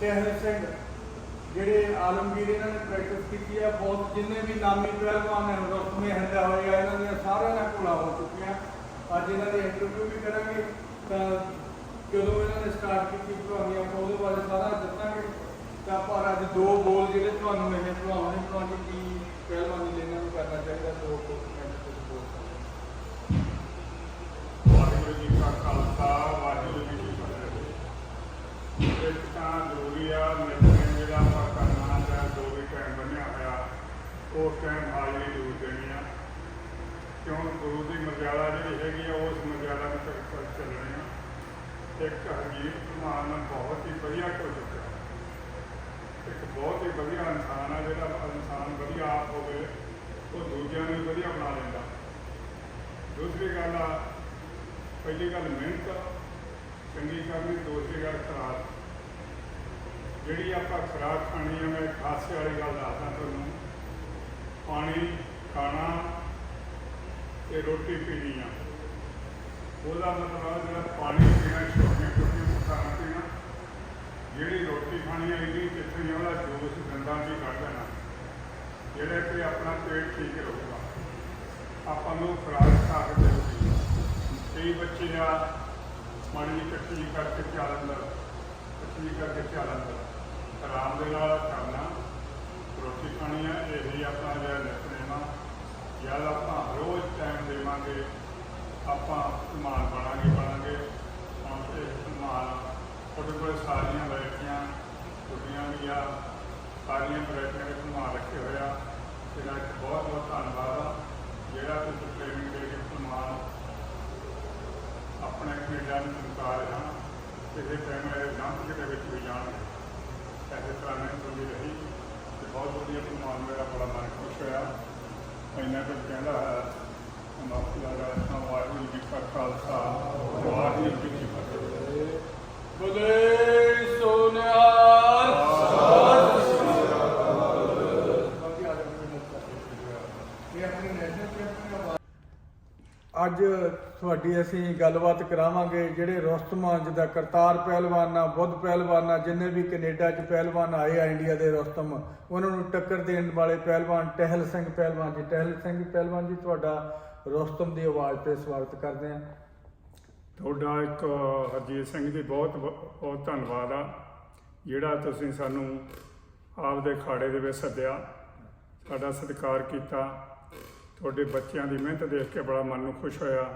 ਟਹਿਲ ਸਿੰਘ ਜਿਹੜੇ ਆਲਮਗੀਰ ਇਹਨਾਂ ਨੇ ਪ੍ਰੈਕਟਿਸ ਕੀਤੀ ਹੈ ਬਹੁਤ ਜਿੰਨੇ ਵੀ ਨਾਮੀ ਪਹਿਲਵਾਨ ਨੇ ਰੁਸਮੇ ਹੰਦਾ ਹੋਇਆ ਇਹਨਾਂ ਦੀਆਂ ਸਾਰਿਆਂ ਨਾਲ ਘੋੜਾ ਹੋ ਚੁੱਕੀਆਂ। ਅੱਜ ਇਹਨਾਂ ਦੀ ਇੰਟਰਵਿਊ ਵੀ ਕਰਾਂਗੇ, ਤਾਂ ਜਦੋਂ ਇਹਨਾਂ ਨੇ ਸਟਾਰਟ ਕੀਤੀ ਭਲਵਾਨੀਆਂ ਆਪਾਂ, ਉਹਦੇ ਬਾਰੇ ਸਾਰਾ ਦੱਸਾਂਗੇ। ਤਾਂ ਪਰ ਅੱਜ ਦੋ ਬੋਲ ਜਿਹੜੇ ਤੁਹਾਨੂੰ ਇਹ ਭਲਵਾਨ ਨੇ ਕੀ ਪਹਿਲਵਾਨੀ ਦੇ ਇਹਨਾਂ ਨੂੰ ਕਰਨਾ ਚਾਹੀਦਾ, ਦੋ ਬੋਲ ਤੁਸੀਂ ਬੋਲ ਸਕਦੇ ਵਾਹਿਗੁਰੂ ਜੀ ਕਾ ਖਾਲਸਾ, ਵਾਹਿਗੁਰੂ ਜੀ ਕੀ ਫਤਿਹ। ਇੱਕ ਤਾਂ ਜ਼ਰੂਰੀ ਉਸ ਟਾਈਮ ਹਾਜ਼ਰੀ ਜ਼ਰੂਰ ਦੇਣੀ ਆ। ਕਿਉਂ? ਗੁਰੂ ਦੀ ਮਰਜ਼ਾਦਾ ਜਿਹੜੀ ਹੈਗੀ ਆ, ਉਸ ਮਰਜ਼ਾਦਾ ਨੂੰ ਤੱਕ ਤੱਕ ਚੱਲਣੀ ਆ। ਇੱਕ ਹਰਜੀਤ ਕੁਮਾਰ ਬਹੁਤ ਹੀ ਵਧੀਆ ਹੋ ਚੁੱਕਿਆ ਇੱਕ ਬਹੁਤ ਹੀ ਵਧੀਆ ਇਨਸਾਨ ਆ, ਜਿਹੜਾ ਇਨਸਾਨ ਵਧੀਆ ਆਪ ਹੋਵੇ, ਉਹ ਦੂਜਿਆਂ ਨੂੰ ਵੀ ਵਧੀਆ ਬਣਾ ਲੈਂਦਾ। ਦੂਸਰੀ ਗੱਲ ਆ, ਪਹਿਲੀ ਗੱਲ ਮਿਹਨਤ ਚੰਗੀ ਕਰਨੀ, ਦੂਸਰੀ ਗੱਲ ਖਰਾਬ ਜਿਹੜੀ ਆਪਾਂ ਖੁਰਾਕ ਖਾਣੀ ਆ, ਮੈਂ ਇੱਕ ਹਾਸੇ ਵਾਲੀ ਗੱਲ ਦੱਸਦਾ ਤੁਹਾਨੂੰ। ਪਾਣੀ, ਖਾਣਾ ਤੇ ਰੋਟੀ ਪੀਣੀ ਆ। ਉਹਦਾ ਮਤਲਬ ਜਿਹੜਾ ਪਾਣੀ ਪੀਣਾ ਛੋਟੀਆਂ ਛੋਟੀਆਂ ਖਾਣਾ ਪੀਣਾ, ਜਿਹੜੀ ਰੋਟੀ ਖਾਣੀ ਆ, ਇਹਦੀ ਕਿੱਥੇ ਉਹਦਾ ਜੂਸ ਗੰਦਾ ਵੀ ਕੱਢ ਦੇਣਾ ਜਿਹੜਾ ਕਿ ਆਪਣਾ ਪੇਟ ਠੀਕ ਰਹੂਗਾ। ਆਪਾਂ ਨੂੰ ਖੁਰਾਕ ਖਾਕ ਦੇ ਕਈ ਬੱਚੇ ਆ, ਮਾੜੀ ਜਿਹੀ ਕਰਕੇ ਚਾਲ ਅੰਦਰ ਕੱਚੀ ਕਰਕੇ ਚਾਲ ਦਾ ਆਰਾਮ ਦੇ ਨਾਲ ਕਰਨਾ ਰੋਟੀ ਖਾਣੀ ਆ ਇਹੀ ਆਪਣਾ ਜਿਹੜਾ ਨਿਤਨੇਮ ਆ ਜਦ ਆਪਾਂ ਰੋਜ਼ ਟਾਈਮ ਦੇਵਾਂਗੇ, ਆਪਾਂ ਸਮਾਨ ਬਣਾਂਗੇ ਬਣਾਂਗੇ, ਹੁਣ ਤੇ ਸਮਾਨ ਤੁਹਾਡੇ ਕੋਲ ਸਾਰੀਆਂ ਵੈਰਾਈਟੀਆਂ ਛੋਟੀਆਂ ਵੀ ਆ, ਸਾਰੀਆਂ ਵੈਰਾਈਟੀਆਂ ਦੇ ਸਮਾਨ ਰੱਖੇ ਹੋਇਆ ਇਹਦਾ ਬਹੁਤ ਬਹੁਤ ਧੰਨਵਾਦ ਆ। ਜਿਹੜਾ ਤੁਸੀਂ ਟ੍ਰੇਨਿੰਗ ਦੇ ਕੇ ਸਮਾਨ ਆਪਣੇ ਕੈਨੇਡਾ ਨੂੰ ਚਮਕਾ ਰਹੇ ਹਾਂ ਕਿਸੇ ਟਾਈਮ ਇਹ ਜੰਪ ਦੇ ਵਿੱਚ ਵੀ ਜਾਣਗੇ। ਐਸੇ ਤਰ੍ਹਾਂ ਨਹੀਂ ਰਹੀ। ਬਹੁਤ ਵਧੀਆ ਸਮਾਨ ਮੇਰਾ ਬੜਾ ਮਨ ਖੁਸ਼ ਹੋਇਆ। ਇੰਨਾ ਕੁਝ ਕਹਿੰਦਾ ਹੈ ਮਾਫੀ ਦਾ ਰਾਸਤਾ ਵਾਹਿਗੁਰੂ ਜੀ ਕਾ ਖਾਲਸਾ ਵਾਹਿਗੁਰੂ ਜੀ ਕੀ ਫਤਿਹ। ਬੋਲੇ ਸੋਨਿਆਰ। ਆਪਣੀ ਨੈਸ਼ਨਲ ਚੈਂਪੀਅਨ ਅੱਜ ਤੁਹਾਡੀ ਅਸੀਂ ਗੱਲਬਾਤ ਕਰਾਵਾਂਗੇ ਜਿਹੜੇ ਰੁਸਤਮਾਂ ਜਿੱਦਾਂ ਕਰਤਾਰ ਪਹਿਲਵਾਨਾਂ ਬੁੱਧ ਪਹਿਲਵਾਨਾਂ ਜਿੰਨੇ ਵੀ ਕੈਨੇਡਾ 'ਚ ਪਹਿਲਵਾਨ ਆਏ ਆ ਇੰਡੀਆ ਦੇ ਰੋਸਤਮ ਉਹਨਾਂ ਨੂੰ ਟੱਕਰ ਦੇਣ ਵਾਲੇ ਪਹਿਲਵਾਨ ਟਹਿਲ ਸਿੰਘ ਪਹਿਲਵਾਨ ਜੀ। ਟਹਿਲ ਸਿੰਘ ਪਹਿਲਵਾਨ ਜੀ, ਤੁਹਾਡਾ ਰੋਸਤਮ ਦੀ ਆਵਾਜ਼ ਤੇ ਸਵਾਗਤ ਕਰਦੇ ਹਾਂ। ਤੁਹਾਡਾ ਇੱਕ ਹਰਜੀਤ ਸਿੰਘ ਜੀ, ਬਹੁਤ ਬਹੁਤ ਧੰਨਵਾਦ ਆ, ਜਿਹੜਾ ਤੁਸੀਂ ਸਾਨੂੰ ਆਪ ਦੇ ਖਾੜੇ ਦੇ ਵਿੱਚ ਸੱਦਿਆ, ਸਾਡਾ ਸਤਿਕਾਰ ਕੀਤਾ। ਤੁਹਾਡੇ ਬੱਚਿਆਂ ਦੀ ਮਿਹਨਤ ਦੇਖ ਕੇ ਬੜਾ ਮਨ ਨੂੰ ਖੁਸ਼ ਹੋਇਆ।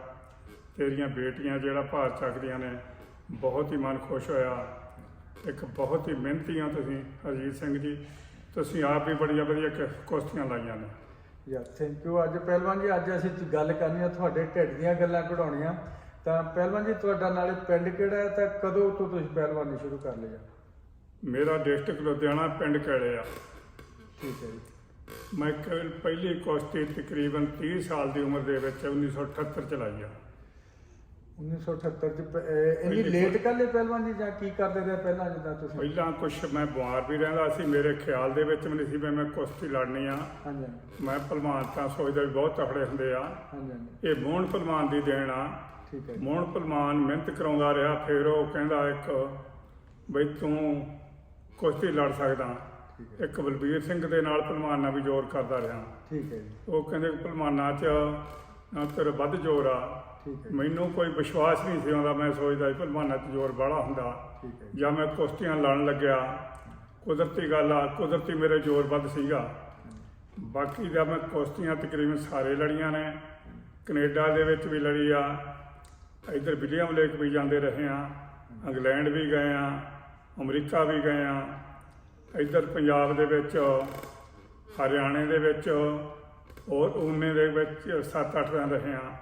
ਤੇਰੀਆਂ ਬੇਟੀਆਂ ਜਿਹੜਾ ਭਾਰ ਚੱਕਦੀਆਂ ਨੇ ਬਹੁਤ ਹੀ ਮਨ ਖੁਸ਼ ਹੋਇਆ। ਇੱਕ ਬਹੁਤ ਹੀ ਮਿਹਨਤੀ ਆ ਤੁਸੀਂ ਹਰਜੀਤ ਸਿੰਘ ਜੀ। ਤੁਸੀਂ ਆਪ ਵੀ ਬੜੀਆਂ ਵਧੀਆ ਕੁਸ਼ਤੀਆਂ ਲਾਈਆਂ ਨੇ। ਯਾ ਥੈਂਕ ਯੂ ਅੱਜ ਪਹਿਲਵਾਨ ਜੀ ਅੱਜ ਅਸੀਂ ਗੱਲ ਕਰਨੀ ਆ ਤੁਹਾਡੇ ਢਿੱਡ ਦੀਆਂ ਗੱਲਾਂ ਕਢਾਉਣੀਆਂ। ਤਾਂ ਪਹਿਲਵਾਨ ਜੀ ਤੁਹਾਡਾ ਨਾਲੇ ਪਿੰਡ ਕਿਹੜਾ ਹੈ? ਤਾਂ ਕਦੋਂ ਤੋਂ ਤੁਸੀਂ ਪਹਿਲਵਾਨੀ ਸ਼ੁਰੂ ਕਰ ਲਿਆ? ਮੇਰਾ ਡਿਸਟ੍ਰਿਕਟ ਲੁਧਿਆਣਾ ਪਿੰਡ ਕੈਲੇ ਆ? ਠੀਕ ਹੈ ਜੀ। ਮੈਂ ਪਹਿਲੀ ਕੁਸ਼ਤੀ ਤਕਰੀਬਨ 30 ਸਾਲ ਦੀ ਉਮਰ ਦੇ ਵਿੱਚ 1978 ਚ ਲਾਈ ਆ। 1978 ਚ ਇੰਨੀ ਲੇਟ ਕਰ ਲਈ ਪਹਿਲਵਾਨ ਜੀ ਜਾਂ ਕੀ ਕਰਦੇ ਰਹੇ ਪਹਿਲਾਂ ਜਿੱਦਾਂ ਤੁਸੀਂ? ਪਹਿਲਾਂ ਕੁਝ ਮੈਂ ਬਿਮਾਰ ਵੀ ਰਹਿੰਦਾ ਸੀ ਮੇਰੇ ਖਿਆਲ ਦੇ ਵਿੱਚ ਵੀ ਨਹੀਂ ਸੀ ਵੀ ਮੈਂ ਕੁਸ਼ਤੀ ਲੜਨੀ ਆ। ਹਾਂਜੀ ਮੈਂ ਭਲਵਾਨ ਤਾਂ ਸੋਚਦਾ ਵੀ ਬਹੁਤ ਤਕੜੇ ਹੁੰਦੇ ਆ। ਹਾਂਜੀ ਇਹ ਮੋਹਨ ਭਲਵਾਨ ਦੀ ਦੇਣ ਆ। ਠੀਕ ਹੈ ਮੋਹਨ ਭਲਵਾਨ ਮਿਹਨਤ ਕਰਾਉਂਦਾ ਰਿਹਾ ਫਿਰ ਉਹ ਕਹਿੰਦਾ ਇੱਕ ਬਈ ਤੂੰ ਕੁਸ਼ਤੀ ਲੜ ਸਕਦਾ। ਇੱਕ ਬਲਬੀਰ ਸਿੰਘ ਦੇ ਨਾਲ ਨਾਲ ਵੀ ਜ਼ੋਰ ਕਰਦਾ ਰਿਹਾ। ਠੀਕ ਹੈ ਜੀ। ਉਹ ਕਹਿੰਦੇ ਭਲਵਾਨਾਂ 'ਚ ਨਾ ਤੇਰਾ ਵੱਧ ਜ਼ੋਰ ਆ ਠੀਕ ਹੈ ਜੀ, ਮੈਨੂੰ ਕੋਈ ਵਿਸ਼ਵਾਸ ਨਹੀਂ ਸੀ ਆਉਂਦਾ। ਮੈਂ ਸੋਚਦਾ ਸੀ ਭਲਵਾਨਾਂ 'ਚ ਜ਼ੋਰ ਬਾਹਲਾ ਹੁੰਦਾ। ਠੀਕ ਹੈ ਜੀ, ਮੈਂ ਕੁਸ਼ਤੀਆਂ ਲੜਨ ਲੱਗਿਆ। ਕੁਦਰਤੀ ਗੱਲ ਆ ਕੁਦਰਤੀ ਮੇਰੇ ਜ਼ੋਰ ਵੱਧ ਸੀਗਾ। ਬਾਕੀ ਦਾ ਮੈਂ ਕੁਸ਼ਤੀਆਂ ਤਕਰੀਬਨ ਸਾਰੇ ਲੜੀਆਂ ਨੇ। ਕੈਨੇਡਾ ਦੇ ਵਿੱਚ ਵੀ ਲੜੀ ਆ। ਇੱਧਰ ਵਿਲੀਅਮ ਲੇਕ ਵੀ ਜਾਂਦੇ ਰਹੇ ਆ। ਇੰਗਲੈਂਡ ਵੀ ਗਏ ਆ। ਅਮਰੀਕਾ ਵੀ ਗਏ ਆ। ਇੱਧਰ ਪੰਜਾਬ ਦੇ ਵਿੱਚ ਹਰਿਆਣੇ ਦੇ ਵਿੱਚ ਔਰ ਊਨੇ ਦੇ ਵਿੱਚ 7-8 ਦਿਨ ਰਹੇ ਆ।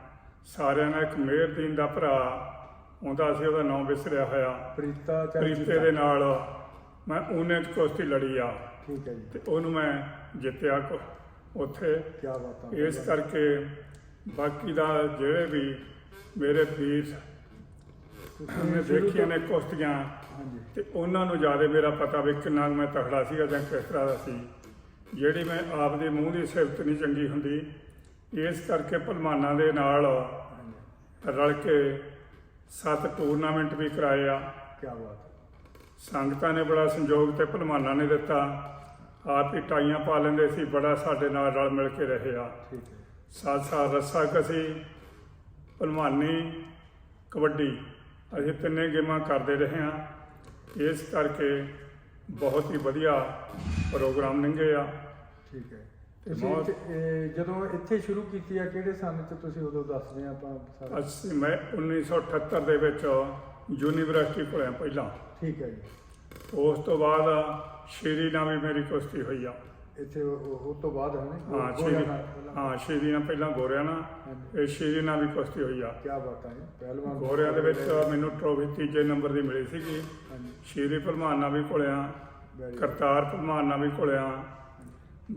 ਸਾਰਿਆਂ ਨਾਲ ਇੱਕ ਮੇਹਰਦੀਨ ਦਾ ਭਰਾ ਆਉਂਦਾ ਸੀ ਉਹਦਾ ਨਾਮ ਵਿਸਰਿਆ ਹੋਇਆ। ਪ੍ਰੀਤਾ ਪ੍ਰੀਤੇ ਦੇ ਨਾਲ ਮੈਂ ਚ ਕੁਸ਼ਤੀ ਲੜੀ ਆ। ਠੀਕ ਹੈ ਜੀ। ਤੇ ਉਹਨੂੰ ਮੈਂ ਜਿੱਤਿਆ ਕੁ- ਉੱਥੇ। ਕੀ ਬਾਤ। ਹੈ ਇਸ ਕਰਕੇ ਬਾਕੀ ਦਾ ਜਿਹੜੇ ਵੀ ਮੇਰੇ ਵੀਰ ਨੇ ਦੇਖੀਆਂ ਨੇ ਕੁਸ਼ਤੀਆਂ। ਹਾਂਜੀ। ਤੇ ਉਹਨਾਂ ਨੂੰ ਜ਼ਿਆਦਾ ਮੇਰਾ ਪਤਾ ਵੀ ਕਿੰਨਾ ਕੁ ਮੈਂ ਤਕੜਾ ਸੀਗਾ ਜਾਂ ਕਿਸ ਤਰ੍ਹਾਂ ਦਾ ਸੀ। ਜਿਹੜੀ ਮੈਂ ਆਪਦੇ ਮੂੰਹ ਦੀ ਸਿਫਤ ਨਹੀਂ ਚੰਗੀ ਹੁੰਦੀ ਇਸ ਕਰਕੇ ਭਲਵਾਨਾਂ ਦੇ ਨਾਲ ਰਲ ਕੇ ਸੱਤ ਟੂਰਨਾਮੈਂਟ ਵੀ ਕਰਾਏ ਆ। ਕੀ ਬਾਤ। ਸੰਗਤਾਂ ਨੇ ਬੜਾ ਸੰਯੋਗ ਤੇ ਭਲਵਾਨਾਂ ਨੇ ਦਿੱਤਾ। ਆਪ ਹੀ ਟਾਈਆਂ ਪਾ ਲੈਂਦੇ ਸੀ ਬੜਾ ਸਾਡੇ ਨਾਲ ਰਲ ਮਿਲ ਕੇ ਰਹੇ ਆ। ਠੀਕ ਹੈ। ਸਾਥ ਸਾਥ ਰੱਸਾ ਕਸੀ ਭਲਵਾਨੀ ਕਬੱਡੀ ਅਸੀਂ ਤਿੰਨੇ ਗੇਮਾਂ ਕਰਦੇ ਰਹੇ ਹਾਂ। ਇਸ ਕਰਕੇ ਬਹੁਤ ਹੀ ਵਧੀਆ ਪ੍ਰੋਗਰਾਮ ਲੰਘੇ ਆ। ਠੀਕ ਹੈ। ਤੁਸੀਂ ਬਹੁਤ- ਇੱਥੇ- ਇਹ ਜਦੋਂ ਇੱਥੇ ਸ਼ੁਰੂ ਕੀਤੀ ਆ ਕਿਹੜੇ ਸਾਲ ਚ ਤੁਸੀਂ ਉਦੋਂ ਦੱਸਦੇ ਆ ਆਪਾਂ ਸਾਰਾ? ਅਸੀਂ ਮੈਂ 1978 ਦੇ ਵਿੱਚ ਯੂਨੀਵਰਸਿਟੀ ਪੜ੍ਹਿਆ ਪਹਿਲਾਂ। ਠੀਕ ਹੈ ਜੀ। ਉਸ ਤੋਂ ਬਾਅਦ ਸ਼ੇਰੀ ਨਾਲ ਵੀ ਮੇਰੀ ਕੁਸ਼ਤੀ ਹੋਈ ਆ। ਇੱਥੇ ਉਹ ਉਹ- ਉਹ ਤੋਂ ਬਾਅਦ ਹੈ ਨਾ? ਹਾਂ ਸ਼ੇਰੀ। ਹਾਂ ਸ਼ੇਰੀ ਨਾਲ ਪਹਿਲਾਂ ਗੋਰਿਆਂ ਨਾਲ। ਇਹ ਸ਼ੇਰੀ ਨਾਲ ਵੀ ਕੁਸ਼ਤੀ ਹੋਈ ਆ। ਕੀ ਬਾਤ ਹੈ ਪਹਿਲਵਾਨ ਗੋਰਿਆਂ ਦੇ ਵਿੱਚ ਮੈਨੂੰ ਟਰੋਫੀ ਤੀਜੇ ਨੰਬਰ ਦੀ ਮਿਲੀ ਸੀਗੀ। ਹਾਂਜੀ। ਸ਼ੇਰੀ ਭਲਵਾਨ ਨਾਲ ਵੀ good। ਕਰਤਾਰ ਭਲਵਾਨ ਨਾਲ ਵੀ ਘੁਲਿਆ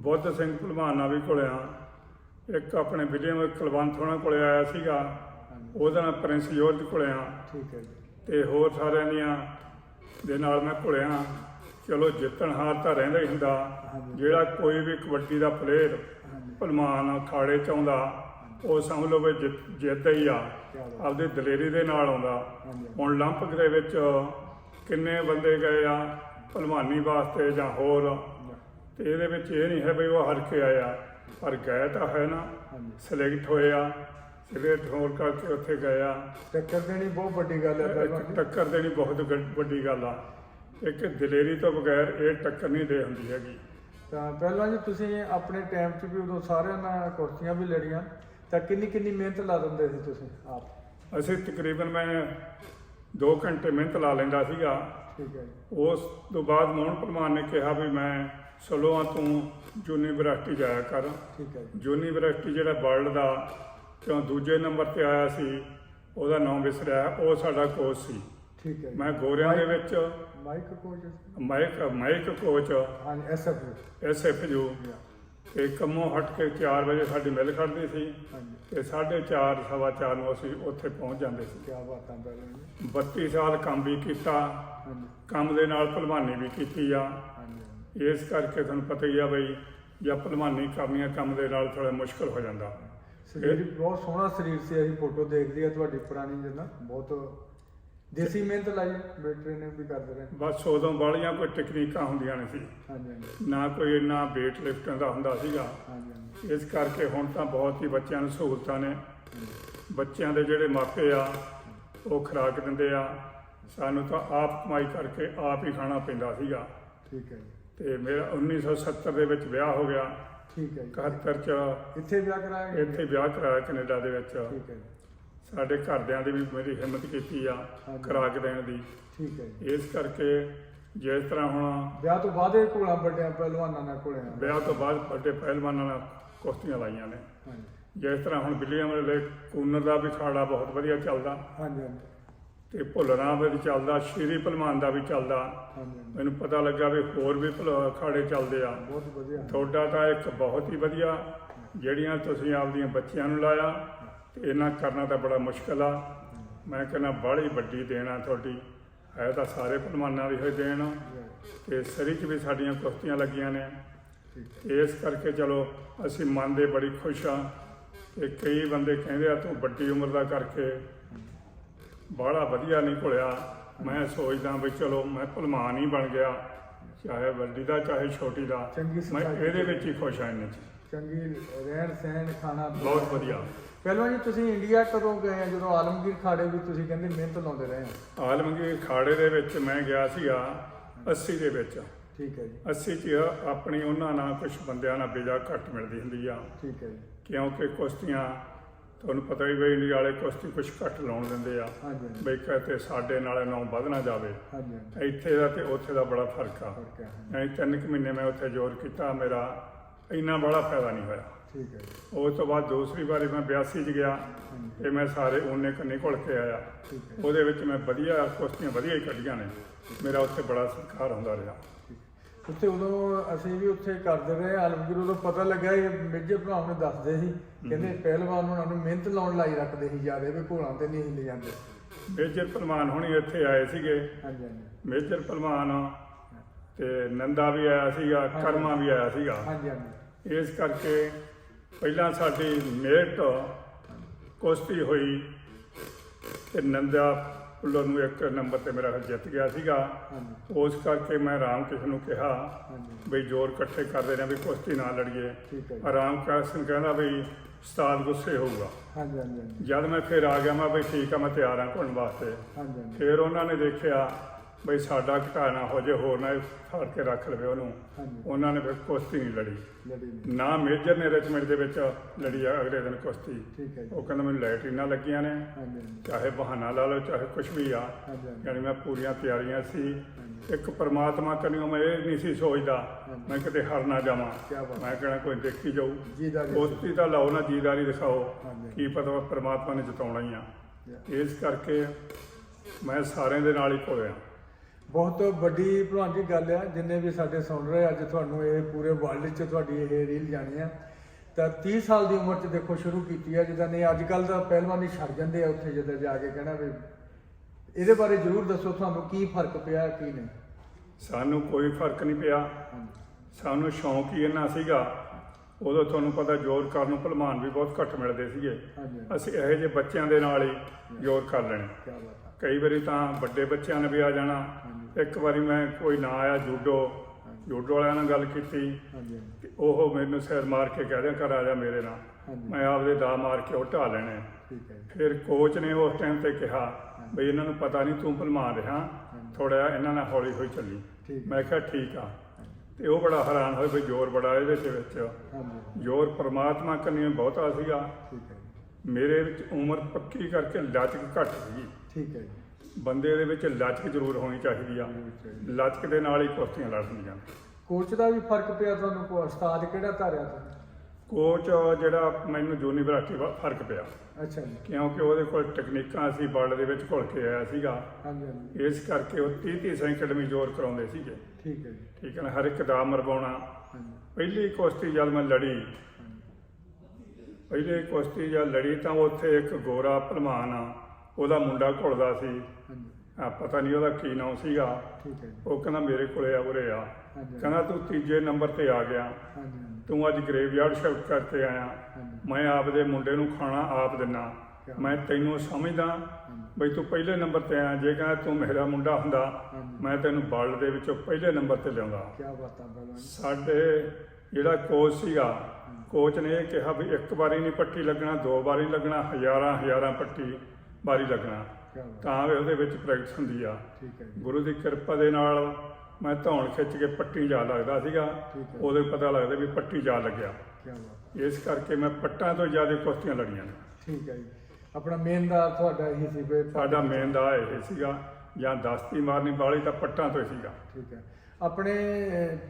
ਬੁੱਧ ਸਿੰਘ ਭਲਵਾਨ ਨਾਲ ਵੀ ਕੋਲਿਆ ਇੱਕ ਆਪਣੇ ਵਿਲੀਅਮ ਕੁਲਵੰਤ ਹੋਣਾ ਕੋਲ ਆਇਆ ਸੀਗਾ। ਉਹਦਾ ਨਾਲ ਪ੍ਰਿੰਸ ਯੋਧ ਆ ਠੀਕ ਹੈ ਤੇ ਹੋਰ ਸਾਰਿਆਂ ਦੀਆਂ ਦੇ ਨਾਲ ਮੈਂ ਕੋਲਿਆ ਚਲੋ ਜਿੱਤਣ ਹਾਰ ਤਾਂ ਰਹਿੰਦਾ ਹੀ ਹੁੰਦਾ। ਜਿਹੜਾ ਕੋਈ ਵੀ ਕਬੱਡੀ ਦਾ ਪਲੇਅਰ ਭਲਵਾਨ ਅਖਾੜੇ ਚ ਆਉਂਦਾ ਉਹ ਸਮਝ ਲਓ ਵੀ ਜਿੱਤ ਹੀ ਆ। ਆਪਦੇ ਦਲੇਰੀ ਦੇ ਨਾਲ ਆਉਂਦਾ। ਹੁਣ ਲੰਪਕ ਦੇ ਵਿੱਚ ਕਿੰਨੇ ਬੰਦੇ ਗਏ ਆ ਭਲਵਾਨੀ ਵਾਸਤੇ ਜਾਂ ਹੋਰ? ਤੇ ਇਹਦੇ ਵਿੱਚ ਇਹ ਨਹੀਂ ਹੈ ਵੀ ਉਹ ਹਰ ਕੇ ਆਇਆ ਪਰ ਗਏ ਤਾਂ ਹੈ ਨਾ। ਸਿਲੈਕਟ ਹੋਏ ਆ ਸਿਲੈਕਟ ਹੋਣ ਕਰਕੇ ਉੱਥੇ ਗਏ ਆ ਟੱਕਰ ਦੇਣੀ ਬਹੁਤ ਵੱਡੀ ਗੱਲ ਹੈ। ਟੱਕਰ ਦੇਣੀ ਬਹੁਤ ਵੱਡੀ ਗੱਲ ਆ। ਇੱਕ ਦਲੇਰੀ ਤੋਂ ਬਗੈਰ ਇਹ ਟੱਕਰ ਨਹੀਂ ਦੇ ਹੁੰਦੀ ਹੈਗੀ। ਤਾਂ ਪਹਿਲਾਂ ਜੀ ਤੁਸੀਂ ਆਪਣੇ ਟਾਈਮ 'ਚ ਵੀ ਉਦੋਂ ਸਾਰਿਆਂ ਨਾਲ ਕੁਸ਼ਤੀਆਂ ਵੀ ਲੜੀਆਂ ਤਾਂ ਕਿੰਨੀ ਕਿੰਨੀ ਮਿਹਨਤ ਲਾ ਦਿੰਦੇ ਸੀ ਤੁਸੀਂ ਆਪ? ਅਸੀਂ ਤਕਰੀਬਨ ਮੈਂ 2 ਘੰਟੇ ਮਿਹਨਤ ਲਾ ਲੈਂਦਾ ਸੀਗਾ। ਠੀਕ ਹੈ ਉਸ ਤੋਂ ਬਾਅਦ ਮੋਹਨ ਭਲਵਾਨ ਨੇ ਕਿਹਾ ਵੀ ਮੈਂ ਸਲੋਆਂ ਤੋਂ ਯੂਨੀਵਰਸਿਟੀ ਜਾਇਆ ਕਰ। ਠੀਕ ਹੈ ਜੀ। ਯੂਨੀਵਰਸਿਟੀ ਜਿਹੜਾ ਵਰਲਡ ਦਾ ਕਿਉਂ ਦੂਜੇ ਨੰਬਰ ਤੇ ਆਇਆ ਸੀ ਉਹਦਾ ਨਾਮ ਵਿਸਰਿਆ ਉਹ ਸਾਡਾ ਕੋਚ ਸੀ। ਠੀਕ ਹੈ ਜੀ। ਮੈਂ ਗੋਰਿਆਂ ਦੇ ਵਿੱਚ Mike coach Mike Mike coach ਹਾਂਜੀ ਐਸਐਫ ਐਸਐਫਯੂ ਤੇ ਕੰਮੋਂ ਹਟ ਕੇ 4 ਵਜੇ ਸਾਡੀ ਮਿਲ ਖੜਦੀ ਸੀ। ਤੇ 4:30 ਸਵਾ ਚਾਰ ਨੂੰ ਅਸੀਂ ਉੱਥੇ ਪਹੁੰਚ ਜਾਂਦੇ ਸੀ। ਕੀ ਬਾਤਾਂ ਜੀ। 32 ਸਾਲ ਕੰਮ ਵੀ ਕੀਤਾ। ਕੰਮ ਦੇ ਨਾਲ ਭਲਵਾਨੀ ਵੀ ਕੀਤੀ ਆ। ਇਸ ਕਰਕੇ ਤੁਹਾਨੂੰ ਪਤਾ ਹੀ ਆ ਬਈ ਜਾਂ ਭਲਵਾਨੀ ਕਰਨੀ ਆ ਕੰਮ ਦੇ ਨਾਲ ਥੋੜਾ ਮੁਸ਼ਕਲ ਹੋ ਜਾਂਦਾ। ਸਰੀਰ ਬਹੁਤ ਸੋਹਣਾ ਸਰੀਰ ਸੀ ਅਸੀਂ ਫੋਟੋ ਦੇਖਦੇ ਆ ਤੁਹਾਡੀ ਪੁਰਾਣੀ ਜਿਹਨਾਂ ਬਹੁਤ ਦੇਸੀ ਮਿਹਨਤ ਲਾਈ ਬੇਟੇ ਨੇ ਵੀ ਕਰਦੇ ਰਹੇ। ਬਸ ਉਦੋਂ ਵਾਲੀਆਂ ਕੋਈ ਟੈਕਨੀਕਾਂ ਹੁੰਦੀਆਂ ਨਹੀਂ ਸੀ। ਹਾਂਜੀ ਨਾ ਕੋਈ ਇੰਨਾ weight ਲਿਫਟਿੰਗ ਦਾ ਹੁੰਦਾ ਸੀਗਾ। ਹਾਂਜੀ ਹਾਂਜੀ। ਇਸ ਕਰਕੇ ਹੁਣ ਤਾਂ ਬਹੁਤ ਹੀ ਬੱਚਿਆਂ ਨੂੰ ਸਹੂਲਤਾਂ ਨੇ। ਬੱਚਿਆਂ ਦੇ ਜਿਹੜੇ ਮਾਪੇ ਆ ਉਹ ਖੁਰਾਕ ਦਿੰਦੇ ਆ। ਸਾਨੂੰ ਤਾਂ ਆਪ ਕਮਾਈ ਕਰਕੇ ਆਪ ਹੀ ਖਾਣਾ ਪੈਂਦਾ ਸੀਗਾ। ਠੀਕ ਹੈ ਜੀ। ਤੇ ਮੇਰਾ 1970 ਦੇ ਵਿੱਚ ਵਿਆਹ ਹੋ ਗਿਆ। ਠੀਕ ਹੈ ਜੀ। 71 ਚ ਇੱਥੇ ਵਿਆਹ ਕਰਾਇਆ ਗਿਆ? ਇੱਥੇ ਵਿਆਹ ਕਰਾਇਆ ਕੈਨੇਡਾ ਦੇ ਵਿੱਚ। ਠੀਕ ਹੈ ਜੀ। ਸਾਡੇ ਘਰਦਿਆਂ ਦੀ ਵੀ ਮੇਰੀ ਹਿੰਮਤ ਕੀਤੀ ਆ ਹਾਂਜੀ। ਖੁਰਾਕ ਦੇਣ ਦੀ। ਠੀਕ ਹੈ ਜੀ। ਇਸ ਕਰਕੇ ਜਿਸ ਤਰ੍ਹਾਂ ਹੁਣ ਵਿਆਹ ਤੋਂ ਬਾਅਦ ਇਹ ਕੋਲਾ ਵੱਡਿਆਂ ਪਹਿਲਵਾਨਾਂ ਨਾਲ ਕੋਲੇ ਆ ਵਿਆਹ ਤੋਂ ਬਾਅਦ ਵੱਡੇ ਪਹਿਲਵਾਨਾਂ ਨਾਲ ਕੁਸ਼ਤੀਆਂ ਲਾਈਆਂ ਨੇ। ਹਾਂਜੀ। ਜਿਸ ਤਰ੍ਹਾਂ ਹੁਣ ਬਿੱਲੀਆਂ ਵਾਲੇ ਕੂਨਰ ਦਾ ਵੀ ਖਾੜਾ ਬਹੁਤ ਵਧੀਆ ਚੱਲਦਾ। ਹਾਂਜੀ ਹਾਂਜੀ। ਤੇ ਭੁੱਲਰਾਂ ਦਾ ਵੀ ਚੱਲਦਾ ਸ਼ੀਰੀ ਭਲਵਾਨ ਦਾ ਵੀ ਚੱਲਦਾ। ਮੈਨੂੰ ਪਤਾ ਲੱਗਾ ਵੀ ਹੋਰ ਵੀ ਅਖਾੜੇ ਚੱਲਦੇ ਆ। ਬਹੁਤ ਵਧੀਆ। ਤੁਹਾਡਾ ਤਾਂ ਇੱਕ ਬਹੁਤ ਹੀ ਵਧੀਆ ਜਿਹੜੀਆਂ ਤੁਸੀਂ ਆਪਦੀਆਂ ਬੱਚਿਆਂ ਨੂੰ ਲਾਇਆ ਤੇ ਇਹਨਾਂ ਕਰਨਾ ਤਾਂ ਬੜਾ ਮੁਸ਼ਕਲ ਆ। ਮੈਂ ਕਹਿੰਦਾ ਬੜੀ ਵੱਡੀ ਦੇਣ ਤੁਹਾਡੀ। ਹੈ ਤਾਂ ਸਾਰੇ ਭਲਵਾਨਾਂ ਦੀ ਹੋਈ ਦੇਣ। ਤੇ ਸਰੀ 'ਚ ਵੀ ਸਾਡੀਆਂ ਕੁਸ਼ਤੀਆਂ ਲੱਗੀਆਂ ਨੇ। ਇਸ ਕਰਕੇ ਚਲੋ ਅਸੀਂ ਮਨ ਦੇ ਬੜੀ ਖੁਸ਼ ਆ। ਤੇ ਕਈ ਬੰਦੇ ਕਹਿੰਦੇ ਆ ਤੂੰ ਵੱਡੀ ਉਮਰ ਦਾ ਕਰਕੇ ਬਾਹਲਾ ਵਧੀਆ ਨਹੀਂ ਘੁਲਿਆ ਮੈਂ ਸੋਚਦਾ ਵੀ ਚਲੋ ਮੈਂ ਭਲਵਾਨ ਹੀ ਬਣ ਗਿਆ ਚਾਹੇ ਵੱਡੀ ਦਾ ਚਾਹੇ ਛੋਟੀ ਦਾ। ਚੰਗੀ ਮੈਂ society ਇਹਦੇ ਵਿੱਚ ਹੀ ਖੁਸ਼ 'ਚ। ਚੰਗੀ ਰਹਿਣ ਸਹਿਣ ਖਾਣਾ ਬਹੁਤ ਵਧੀਆ। ਪਹਿਲਾਂ ਜੀ ਤੁਸੀਂ ਇੰਡੀਆ ਕਦੋਂ ਗਏ ਆ? ਜਦੋਂ ਆਲਮਗੀਰ ਖਾੜੇ ਵੀ ਤੁਸੀਂ ਕਹਿੰਦੇ ਮਿਹਨਤ ਲਾਉਂਦੇ ਰਹੇ ਆ ਆਲਮਗੀਰ ਖਾੜੇ ਦੇ ਵਿੱਚ ਮੈਂ ਗਿਆ ਸੀਗਾ 80 ਦੇ ਵਿੱਚ। ਠੀਕ ਹੈ ਜੀ। 80 ਚ ਆਪਣੀ ਉਹਨਾਂ ਨਾਲ ਕੁਝ ਬੰਦਿਆਂ ਨਾਲ ਵੀਜ਼ਾ ਘੱਟ ਮਿਲਦੀ ਹੁੰਦੀ ਆ। ਠੀਕ ਹੈ ਜੀ। ਕਿਉਂਕਿ ਕੁਸ਼ਤੀਆਂ ਤੁਹਾਨੂੰ ਪਤਾ ਹੀ ਇੰਡੀਆ ਵਾਲੇ ਕੁਸ਼ਤੀ ਕੁਝ ਘੱਟ ਲਾਉਣ ਦਿੰਦੇ ਆ। ਹਾਂਜੀ ਹਾਂਜੀ। ਬਈ ਕਹਤੇ ਸਾਡੇ ਨਾਲ ਨਾ ਵੱਧ ਨਾ ਜਾਵੇ ਹਾਂਜੀ ਹਾਂਜੀ। ਇੱਥੇ ਦਾ ਤੇ ਉੱਥੇ ਦਾ ਬੜਾ ਫ਼ਰਕ ਆ। ਹੈ। ਮੈਂ ਤਿੰਨ ਕੁ ਮਹੀਨੇ ਮੈਂ ਉੱਥੇ ਜ਼ੋਰ ਕੀਤਾ ਮੇਰਾ ਇੰਨਾ ਬੜਾ ਫਾਇਦਾ ਨਹੀਂ ਹੋਇਆ। ਠੀਕ ਹੈ ਜੀ। ਉਸ ਤੋਂ ਬਾਅਦ ਦੂਸਰੀ ਵਾਰੀ ਮੈਂ 82 ਚ ਗਿਆ ਤੇ ਮੈਂ ਸਾਰੇ ਓਨੇ ਕੰਨੇ ਘੁਲ ਕੇ ਆਇਆ। ਠੀਕ ਹੈ। ਉਹਦੇ ਵਿੱਚ ਮੈਂ ਵਧੀਆ ਕੁਸ਼ਤੀਆਂ ਵਧੀਆ ਹੀ ਕੱਢੀਆਂ ਨੇ। ਮੇਰਾ ਉੱਥੇ ਬੜਾ ਸਤਿਕਾਰ ਹੁੰਦਾ ਰਿਹਾ। ਠੀਕ। ਉੱਥੇ ਉਦੋਂ ਅਸੀਂ ਵੀ ਉੱਥੇ ਕਰਦੇ ਰਹੇ ਆਲਮਗੀਰ ਉਦੋਂ ਪਤਾ ਲੱਗਾ ਇਹ ਮੇਜਰ ਭਰਾ ਨੇ ਦੱਸਦੇ ਸੀ ਕਹਿੰਦੇ ਪਹਿਲਵਾਨ ਉਹਨਾਂ ਨੂੰ ਮਿਹਨਤ ਲਾਉਣ ਲਾਈ ਰੱਖਦੇ ਸੀ ਜ਼ਿਆਦਾ ਵੀ ਘੋੜਾਂ ਤੇ ਨਹੀਂ ਹਿੱਲੇ ਜਾਂਦੇ। ਮੇਜਰ ਭਲਵਾਨ ਹੁਣੀ ਇੱਥੇ ਆਏ ਸੀਗੇ। ਹਾਂਜੀ ਹਾਂਜੀ। ਮੇਜਰ ਭਲਵਾਨ ਤੇ ਨੰਦਾ ਵੀ ਆਇਆ ਸੀਗਾ ਕਰਮਾ ਵੀ ਆਇਆ ਸੀਗਾ। ਹਾਂਜੀ ਹਾਂਜੀ। ਇਸ ਕਰਕੇ ਪਹਿਲਾਂ ਸਾਡੀ ਮੇਟ ਕੁਸ਼ਤੀ ਹੋਈ ਤੇ ਨੰਦਾ ਵੱਲੋਂ ਨੂੰ ਇੱਕ ਨੰਬਰ ਤੇ ਮੇਰਾ ਜਿੱਤ ਗਿਆ ਸੀਗਾ। ਉਸ ਕਰਕੇ ਮੈਂ ਰਾਮ ਕਿਸ਼ਨ ਨੂੰ ਕਿਹਾ ਬਈ ਜ਼ੋਰ ਇਕੱਠੇ ਕਰਦੇ ਨੇ ਵੀ ਕੁਸ਼ਤੀ ਨਾ ਲੜੀਏ। ਰਾਮ ਕਿਸ਼ਨ ਕਹਿੰਦਾ ਬਈ ਉਸਤਾਦ ਗੁੱਸੇ ਹੋਊਗਾ। ਹਾਂਜੀ ਹਾਂਜੀ ਹਾਂਜੀ। ਜਦ ਮੈਂ ਫਿਰ ਆ ਗਿਆ ਮੈਂ ਬਈ ਠੀਕ ਆ ਮੈਂ ਤਿਆਰ ਆ ਘੁਲਣ ਵਾਸਤੇ। ਹਾਂਜੀ। ਫਿਰ ਉਹਨਾਂ ਨੇ ਦੇਖਿਆ ਬਈ ਸਾਡਾ ਘਟਾਣਾ ਹੋ ਜੇ ਹੋਰ ਨਾ ਫੜ ਕੇ ਰੱਖ ਲਵੇ ਉਹਨੂੰ। ਉਹਨਾਂ ਨੇ ਫਿਰ ਕੁਸ਼ਤੀ ਨਹੀਂ ਲੜੀ। ਨਾ ਮੇਜਰ ਨੇ ਰੈਜੀਮੈਂਟ ਦੇ ਵਿੱਚ ਲੜੀ ਆ ਅਗਲੇ ਦਿਨ ਕੁਸ਼ਤੀ। ਠੀਕ ਹੈ ਜੀ। ਉਹ ਕਹਿੰਦਾ ਮੈਨੂੰ ਲੈਟਰੀਨਾਂ ਲੱਗੀਆਂ ਨੇ। ਚਾਹੇ ਬਹਾਨਾ ਲਾ ਲਓ ਚਾਹੇ ਕੁਝ ਵੀ ਆ। ਯਾਨੀ ਮੈਂ ਪੂਰੀਆਂ ਤਿਆਰੀਆਂ ਸੀ। ਇੱਕ ਪ੍ਰਮਾਤਮਾ ਕਨੀਓ ਮੈਂ ਇਹ ਨਹੀਂ ਸੀ ਸੋਚਦਾ। ਮੈਂ ਕਿਤੇ ਹਾਰ ਨਾ ਜਾਵਾਂ। ਮੈਂ ਕਹਿਣਾ ਕੋਈ ਦੇਖੀ ਜਾਊ। ਕੁਸ਼ਤੀ ਤਾਂ ਲਾਓ ਨਾ ਜੀਦਾਰੀ ਦਿਖਾਓ। ਕੀ ਪਤਾ ਪ੍ਰਮਾਤਮਾ ਨੇ ਜਿਤਾਉਣਾ ਹੀ ਆ. ਇਸ ਕਰਕੇ ਮੈਂ ਸਾਰਿਆਂ ਦੇ ਨਾਲ ਹੀ ਘੁਲਿਆ ਬਹੁਤ ਵੱਡੀ ਭਲਵਾਨ ਜੀ ਗੱਲ ਆ ਜਿੰਨੇ ਵੀ ਸਾਡੇ ਸੁਣ ਰਹੇ ਅੱਜ ਤੁਹਾਨੂੰ ਇਹ ਪੂਰੇ ਵਰਲਡ 'ਚ ਤੁਹਾਡੀ ਇਹ ਰੀਲ ਜਾਣੀ ਆ। ਤਾਂ 30 ਸਾਲ ਦੀ ਉਮਰ 'ਚ ਦੇਖੋ ਸ਼ੁਰੂ ਕੀਤੀ ਆ ਜਿੱਦਾਂ ਨਹੀਂ ਅੱਜ ਕੱਲ ਦਾ ਪਹਿਲਵਾਨੀ ਛੱਡ ਜਾਂਦੇ ਆ ਉੱਥੇ ਜਿੱਦਾਂ ਜਾ ਕੇ ਕਹਿਣਾ ਵੀ ਇਹਦੇ ਬਾਰੇ ਜ਼ਰੂਰ ਦੱਸੋ ਤੁਹਾਨੂੰ ਕੀ ਫ਼ਰਕ ਪਿਆ ਕੀ ਨਹੀਂ। ਸਾਨੂੰ ਕੋਈ ਫ਼ਰਕ ਨਹੀਂ ਪਿਆ। ਸਾਨੂੰ ਸ਼ੌਂਕ ਹੀ ਇੰਨਾ ਸੀਗਾ। ਉਦੋਂ ਤੁਹਾਨੂੰ ਪਤਾ ਜ਼ੋਰ ਕਰਨ ਨੂੰ ਭਲਵਾਨ ਵੀ ਬਹੁਤ ਘੱਟ ਮਿਲਦੇ ਸੀਗੇ। ਅਸੀਂ ਇਹੋ ਜਿਹੇ ਬੱਚਿਆਂ ਦੇ ਨਾਲ ਹੀ ਜ਼ੋਰ ਕਰ ਲੈਣੇ। ਕਈ ਵਾਰੀ ਤਾਂ ਵੱਡੇ ਬੱਚਿਆਂ ਨੇ ਵੀ ਆ ਜਾਣਾ। ਇੱਕ ਵਾਰੀ ਮੈਂ ਕੋਈ ਨਾ ਆਇਆ ਜੂਡੋ ਜੂਡੋ ਵਾਲਿਆਂ ਨਾਲ ਗੱਲ ਕੀਤੀ। ਹਾਂਜੀ ਤੇ ਉਹ ਮੈਨੂੰ ਸਿਰ ਮਾਰ ਕੇ ਕਹਿੰਦੇ ਕਰ ਆ ਜਾ ਮੇਰੇ ਨਾਲ। ਮੈਂ ਆਪਦੇ ਦਾ ਮਾਰ ਕੇ ਉਹ ਢਾ ਲੈਣੇ ਠੀਕ ਹੈ ਜੀ। ਫਿਰ ਕੋਚ ਨੇ ਉਸ ਟਾਈਮ ਤੇ ਕਿਹਾ ਬਈ ਇਹਨਾਂ ਨੂੰ ਪਤਾ ਨਹੀਂ ਤੂੰ ਭਲਮਾਨ ਰਿਹਾ। ਥੋੜਾ ਇਹਨਾਂ ਨਾਲ ਹੌਲੀ ਹੌਲੀ ਚੱਲੀ। ਮੈਂ ਕਿਹਾ ਠੀਕ ਆ। ਤੇ ਉਹ ਬੜਾ ਹੈਰਾਨ ਹੋਏ ਬਈ ਜ਼ੋਰ ਬੜਾ ਇਹਦੇ ਦੇ ਵਿੱਚ। ਜ਼ੋਰ ਪ੍ਰਮਾਤਮਾ ਕੰਨੀ ਬਹੁਤਾ ਸੀਗਾ। ਠੀਕ ਹੈ ਜੀ। ਮੇਰੇ ਵਿੱਚ ਉਮਰ ਪੱਕੀ ਕਰਕੇ ਲਚਕ ਘੱਟ ਸੀਗੀ। ਠੀਕ ਹੈ ਬੰਦੇ ਦੇ ਵਿੱਚ ਲਚਕ ਜ਼ਰੂਰ ਹੋਣੀ ਚਾਹੀਦੀ ਆ। ਲਚਕ ਦੇ ਨਾਲ ਹੀ ਕੁਸ਼ਤੀਆਂ ਲੜਨੀਆਂ ਕੋਚ ਦਾ ਵੀ ਫ਼ਰਕ ਪਿਆ ਤੁਹਾਨੂੰ? ਕੋ ਉਸਤਾਦ ਕਿਹੜਾ ਧਾਰਿਆ ਤੁਹਾਨੂੰ ਕੋਚ ਜਿਹੜਾ ਮੈਨੂੰ ਯੂਨੀਵਰਸਿਟੀ ਵਾ ਫ਼ਰਕ ਪਿਆ। ਅੱਛਾ ਜੀ। ਕਿਉਂਕਿ ਉਹਦੇ ਕੋਲ ਟੈਕਨੀਕਾਂ ਸੀ ਵਰਲਡ ਦੇ ਵਿੱਚ ਘੁਲ ਕੇ ਆਇਆ ਸੀਗਾ। ਹਾਂਜੀ ਹਾਂਜੀ। ਇਸ ਕਰਕੇ ਉਹ 30 30 ਸੈਕਿੰਡ ਵੀ ਜ਼ੋਰ ਕਰਾਉਂਦੇ ਸੀਗੇ। ਠੀਕ ਹੈ ਜੀ। ਠੀਕ ਹੈ ਨਾ? ਹਰ ਇੱਕ ਦਾ ਮਰਵਾਉਣਾ ਪਹਿਲੀ ਕੁਸ਼ਤੀ ਜਦ ਮੈਂ ਲੜੀ ਪਹਿਲੀ ਕੁਸ਼ਤੀ ਜਦ ਲੜੀ ਤਾਂ ਉੱਥੇ ਇੱਕ ਗੋਰਾ ਭਲਵਾਨ ਆ। ਉਹਦਾ ਮੁੰਡਾ ਘੁਲਦਾ ਸੀ। ਹਾਂਜੀ। ਆ ਪਤਾ ਨਹੀਂ ਉਹਦਾ ਕੀ ਨਾਮ ਸੀਗਾ। ਠੀਕ ਹੈ ਜੀ। ਉਹ ਕਹਿੰਦਾ ਮੇਰੇ ਕੋਲੇ ਆ ਉਰੇ ਆ। ਹਾਂਜੀ। ਕਹਿੰਦਾ ਤੂੰ ਤੀਜੇ ਨੰਬਰ ਤੇ ਆ ਗਿਆ। ਹਾਂਜੀ ਹਾਂਜੀ। ਤੂੰ ਅੱਜ ਗ੍ਰੇਵਯਾਰਡ ਸ਼ਿਫਟ ਕਰਕੇ ਆਇਆ। ਹਾਂਜੀ। ਮੈਂ ਆਪਦੇ ਮੁੰਡੇ ਨੂੰ ਖਾਣਾ ਆਪ ਦਿੰਨਾ। ਕਿਆ ਮੈਂ ਤੈਨੂੰ ਸਮਝਦਾ ਬਈ ਤੂੰ ਪਹਿਲੇ ਨੰਬਰ ਤੇ ਆਇਆ। ਜੇ ਕਹਿੰਦਾ ਤੂੰ ਮੇਰਾ ਮੁੰਡਾ ਹੁੰਦਾ ਹਾਂਜੀ। ਮੈਂ ਤੈਨੂੰ ਵਰਲਡ ਦੇ ਵਿੱਚੋਂ ਪਹਿਲੇ ਨੰਬਰ ਤੇ ਲਿਆਉਂਦਾ। ਕੀ ਬਾਤਾਂ ਪਹਿਲਾਂ ਸਾਡੇ ਜਿਹੜਾ ਕੋਚ ਸੀਗਾ ਕੋਚ ਨੇ ਇਹ ਕਿਹਾ ਵੀ ਇੱਕ ਵਾਰੀ ਨਹੀਂ ਪੱਟੀ ਲੱਗਣਾ ਦੋ ਵਾਰੀ ਲੱਗਣਾ ਹਜ਼ਾਰਾਂ ਹਜ਼ਾਰਾਂ ਪੱਟੀ। ਵਾਰੀ ਲੱਗਣਾ। ਤਾਂ ਵੀ ਉਹਦੇ ਵਿੱਚ ਪ੍ਰੈਕਟਿਸ ਹੁੰਦੀ ਆ। ਠੀਕ ਹੈ ਜੀ। ਗੁਰੂ ਦੀ ਕਿਰਪਾ ਦੇ ਨਾਲ ਮੈਂ ਧੌਣ ਖਿੱਚ ਕੇ ਪੱਟੀ ਜਾ ਲੱਗਦਾ ਸੀਗਾ। ਉਹਦੇ ਪਤਾ ਲੱਗਦਾ ਵੀ ਪੱਟੀ ਜਾ ਲੱਗਿਆ। ਇਸ ਕਰਕੇ ਮੈਂ ਪੱਟਾਂ ਤੋਂ ਜ਼ਿਆਦਾ ਕੁਸ਼ਤੀਆਂ ਲੜੀਆਂ ਨੇ। ਠੀਕ ਹੈ ਜੀ। ਆਪਣਾ ਮੇਨ ਦਾ ਤੁਹਾਡਾ ਇਹੀ ਸੀ ਸਾਡਾ ਮੇਨ ਦਾ ਇਹ ਸੀਗਾ। ਜਾਂ ਦਸਤੀ ਮਾਰਨੀ ਵਾਲੀ ਤਾਂ ਪੱਟਾਂ ਤੋਂ ਹੀ ਸੀਗਾ। ਠੀਕ ਹੈ। ਆਪਣੇ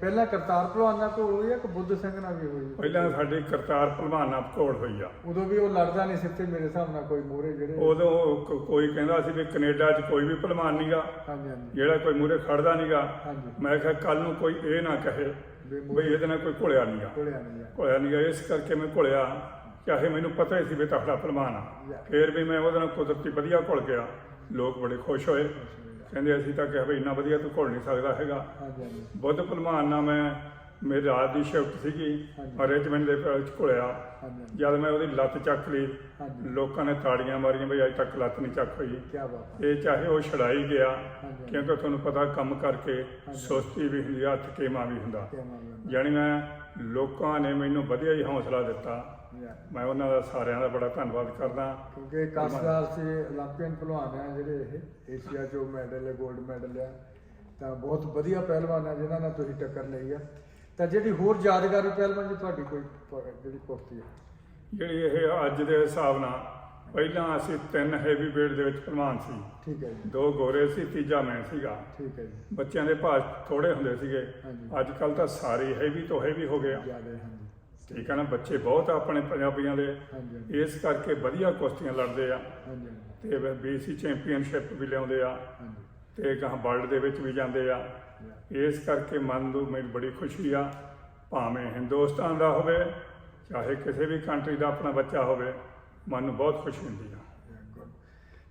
ਪਹਿਲਾਂ ਕਰਤਾਰ ਭਲਵਾਨਾਂ ਕੋਲ ਹੋਈ ਆ ਕਿ ਬੁੱਧ ਸਿੰਘ ਨਾਲ ਵੀ ਹੋਈ ਪਹਿਲਾਂ ਸਾਡੀ ਕਰਤਾਰ ਭਲਵਾਨਾਂ ਕੋਲ ਹੋਈ ਆ। ਉਦੋਂ ਵੀ ਉਹ ਲੜਦਾ ਨਹੀਂ ਸੀ ਤੇ ਮੇਰੇ ਹਿਸਾਬ ਨਾਲ ਕੋਈ ਮੂਹਰੇ ਜਿਹੜੇ। ਉਦੋਂ ਕ- ਕੋਈ ਕਹਿੰਦਾ ਸੀ ਵੀ ਕੈਨੇਡਾ 'ਚ ਕੋਈ ਵੀ ਭਲਵਾਨ ਨਹੀਂਗਾ ਹਾਂਜੀ ਹਾਂਜੀ। ਜਿਹੜਾ ਕੋਈ ਮੂਰੇ ਖੜਦਾ ਨਹੀਂਗਾ ਹਾਂਜੀ। ਮੈਂ ਕਿਹਾ ਕੱਲ ਨੂੰ ਕੋਈ ਇਹ ਨਾ ਕਹੇ ਵੀ ਇਹਦੇ ਨਾਲ ਕੋਈ ਘੁਲਿਆ ਨਹੀਂਗਾ ਕੋਲਿਆ ਨਹੀਂ ਆ ਘੁਲਿਆ ਨਹੀਂਗਾ ਇਸ ਕਰਕੇ ਮੈਂ ਘੁਲਿਆ। ਚਾਹੇ ਮੈਨੂੰ ਪਤਾ ਹੀ ਸੀ ਵੀ ਤਖੜਾ ਭਲਵਾਨ ਆ. ਫੇਰ ਵੀ ਮੈਂ ਉਹਦੇ ਨਾਲ ਕੁਦਰਤੀ ਵਧੀਆ ਘੁਲ ਗਿਆ। ਲੋਕ ਬੜੇ ਖੁਸ਼ ਹੋਏ। ਕਹਿੰਦੇ ਅਸੀਂ ਤਾਂ ਕਿਹਾ ਵੀ ਇੰਨਾ ਵਧੀਆ ਤੂੰ ਘੁਲ ਨਹੀਂ ਸਕਦਾ ਹੈਗਾ। ਹਾਂਜੀ ਹਾਂਜੀ। ਬੁੱਧ ਭਲਵਾਨ ਨਾਲ ਮੈਂ ਮੇਰੀ ਰਾਤ ਦੀ ਸ਼ਿਫਟ ਸੀਗੀ। ਅਰੇਂਜਮੈਂਟ ਦੇ ਵਿੱਚ ਘੁਲਿਆ। ਹਾਂਜੀ ਜਦ ਮੈਂ ਉਹਦੀ ਲੱਤ ਚੱਕ ਲਈ ਹਾਂਜੀ। ਲੋਕਾਂ ਨੇ ਤਾੜੀਆਂ ਮਾਰੀਆਂ ਬਈ ਅੱਜ ਤੱਕ ਲੱਤ ਨਹੀਂ ਚੱਕ ਹੋਈ। ਕੀ ਬਾਤ ਇਹ ਚਾਹੇ ਉਹ ਛੜਾਈ ਗਿਆ ਹਾਂਜੀ। ਕਿਉਂਕਿ ਤੁਹਾਨੂੰ ਪਤਾ ਕੰਮ ਕਰਕੇ। ਸੁਸਤੀ ਵੀ ਹੁੰਦੀ ਆ ਥਕੇਮਾ ਵੀ ਹੁੰਦਾ। ਕੀ ਮਾਮਲਾ ਜਾਣੀ ਮੈਂ ਲੋਕਾਂ ਨੇ ਮੈਨੂੰ ਵਧੀਆ ਹੀ ਹੌਸਲਾ ਦਿੱਤਾ। ਮੈਂ ਉਹਨਾਂ ਦਾ ਸਾਰਿਆਂ ਦਾ ਬੜਾ ਧੰਨਵਾਦ ਕਰਦਾ। ਕਿਉਂਕਿ ਕਾਸਦਾਸ ਸੀ 올림픽ਨ ਪਹਿਲਵਾਨ ਆ ਜਿਹੜੇ ਇਹ ਏਸ਼ੀਆ ਚੋਂ ਮੈਡਲ ਹੈ 골ਡ ਮੈਡਲ ਆ ਤਾਂ ਬਹੁਤ ਵਧੀਆ ਪਹਿਲਵਾਨ ਆ ਜਿਨ੍ਹਾਂ ਨਾਲ ਤੁਸੀਂ ਟੱਕਰ ਲਈ ਆ। ਤਾਂ ਜਿਹੜੀ ਹੋਰ ਯਾਦਗਾਰੀ ਪਹਿਲਵਾਨ ਜੀ ਤੁਹਾਡੀ ਕੋਈ ਜਿਹੜੀ ਕੁਰਤੀ ਹੈ ਜਿਹੜੀ ਇਹ ਅੱਜ ਦੇ ਹਿਸਾਬ ਨਾਲ ਪਹਿਲਾਂ ਅਸੀਂ ਤਿੰਨ ਹੈਵੀ ਵੇਟ ਦੇ ਵਿੱਚ ਪਹਿਲਵਾਨ ਸੀ। ਠੀਕ ਹੈ ਜੀ। ਦੋ ਗੋਰੇ ਸੀ ਤੀਜਾ ਮੈਂ ਸੀਗਾ। ਠੀਕ ਹੈ ਜੀ। ਬੱਚਿਆਂ ਦੇ ਭਾਰ ਥੋੜੇ ਹੁੰਦੇ ਸੀਗੇ। ਅੱਜ ਕੱਲ ਤਾਂ ਸਾਰੇ ਹੈਵੀ ਤੋਂ ਹੈਵੀ ਹੋ ਗਏ ਆ। ਠੀਕ ਹੈ ਨਾ ਬੱਚੇ ਬਹੁਤ ਆ ਆਪਣੇ ਪੰਜਾਬੀਆਂ ਦੇ। ਹਾਂਜੀ ਇਸ ਕਰਕੇ ਵਧੀਆ ਕੁਸ਼ਤੀਆਂ ਲੜਦੇ ਆ। ਹਾਂਜੀ ਤੇ ਬੀਸੀ ਚੈਂਪੀਅਨਸ਼ਿਪ ਵੀ ਲਿਆਉਂਦੇ ਆ। ਹਾਂਜੀ। ਤੇ ਗਾਂ ਵਰਲਡ ਦੇ ਵਿੱਚ ਵੀ ਜਾਂਦੇ ਆ। ਇਸ ਕਰਕੇ ਮਨ ਨੂੰ ਮੇਰੀ ਬੜੀ ਖੁਸ਼ੀ ਆ ਭਾਵੇਂ ਹਿੰਦੁਸਤਾਨ ਦਾ ਹੋਵੇ ਚਾਹੇ ਕਿਸੇ ਵੀ ਕੰਟਰੀ ਦਾ ਆਪਣਾ ਬੱਚਾ ਹੋਵੇ ਮਨ ਨੂੰ ਬਹੁਤ ਖੁਸ਼ੀ ਹੁੰਦੀ ਆ.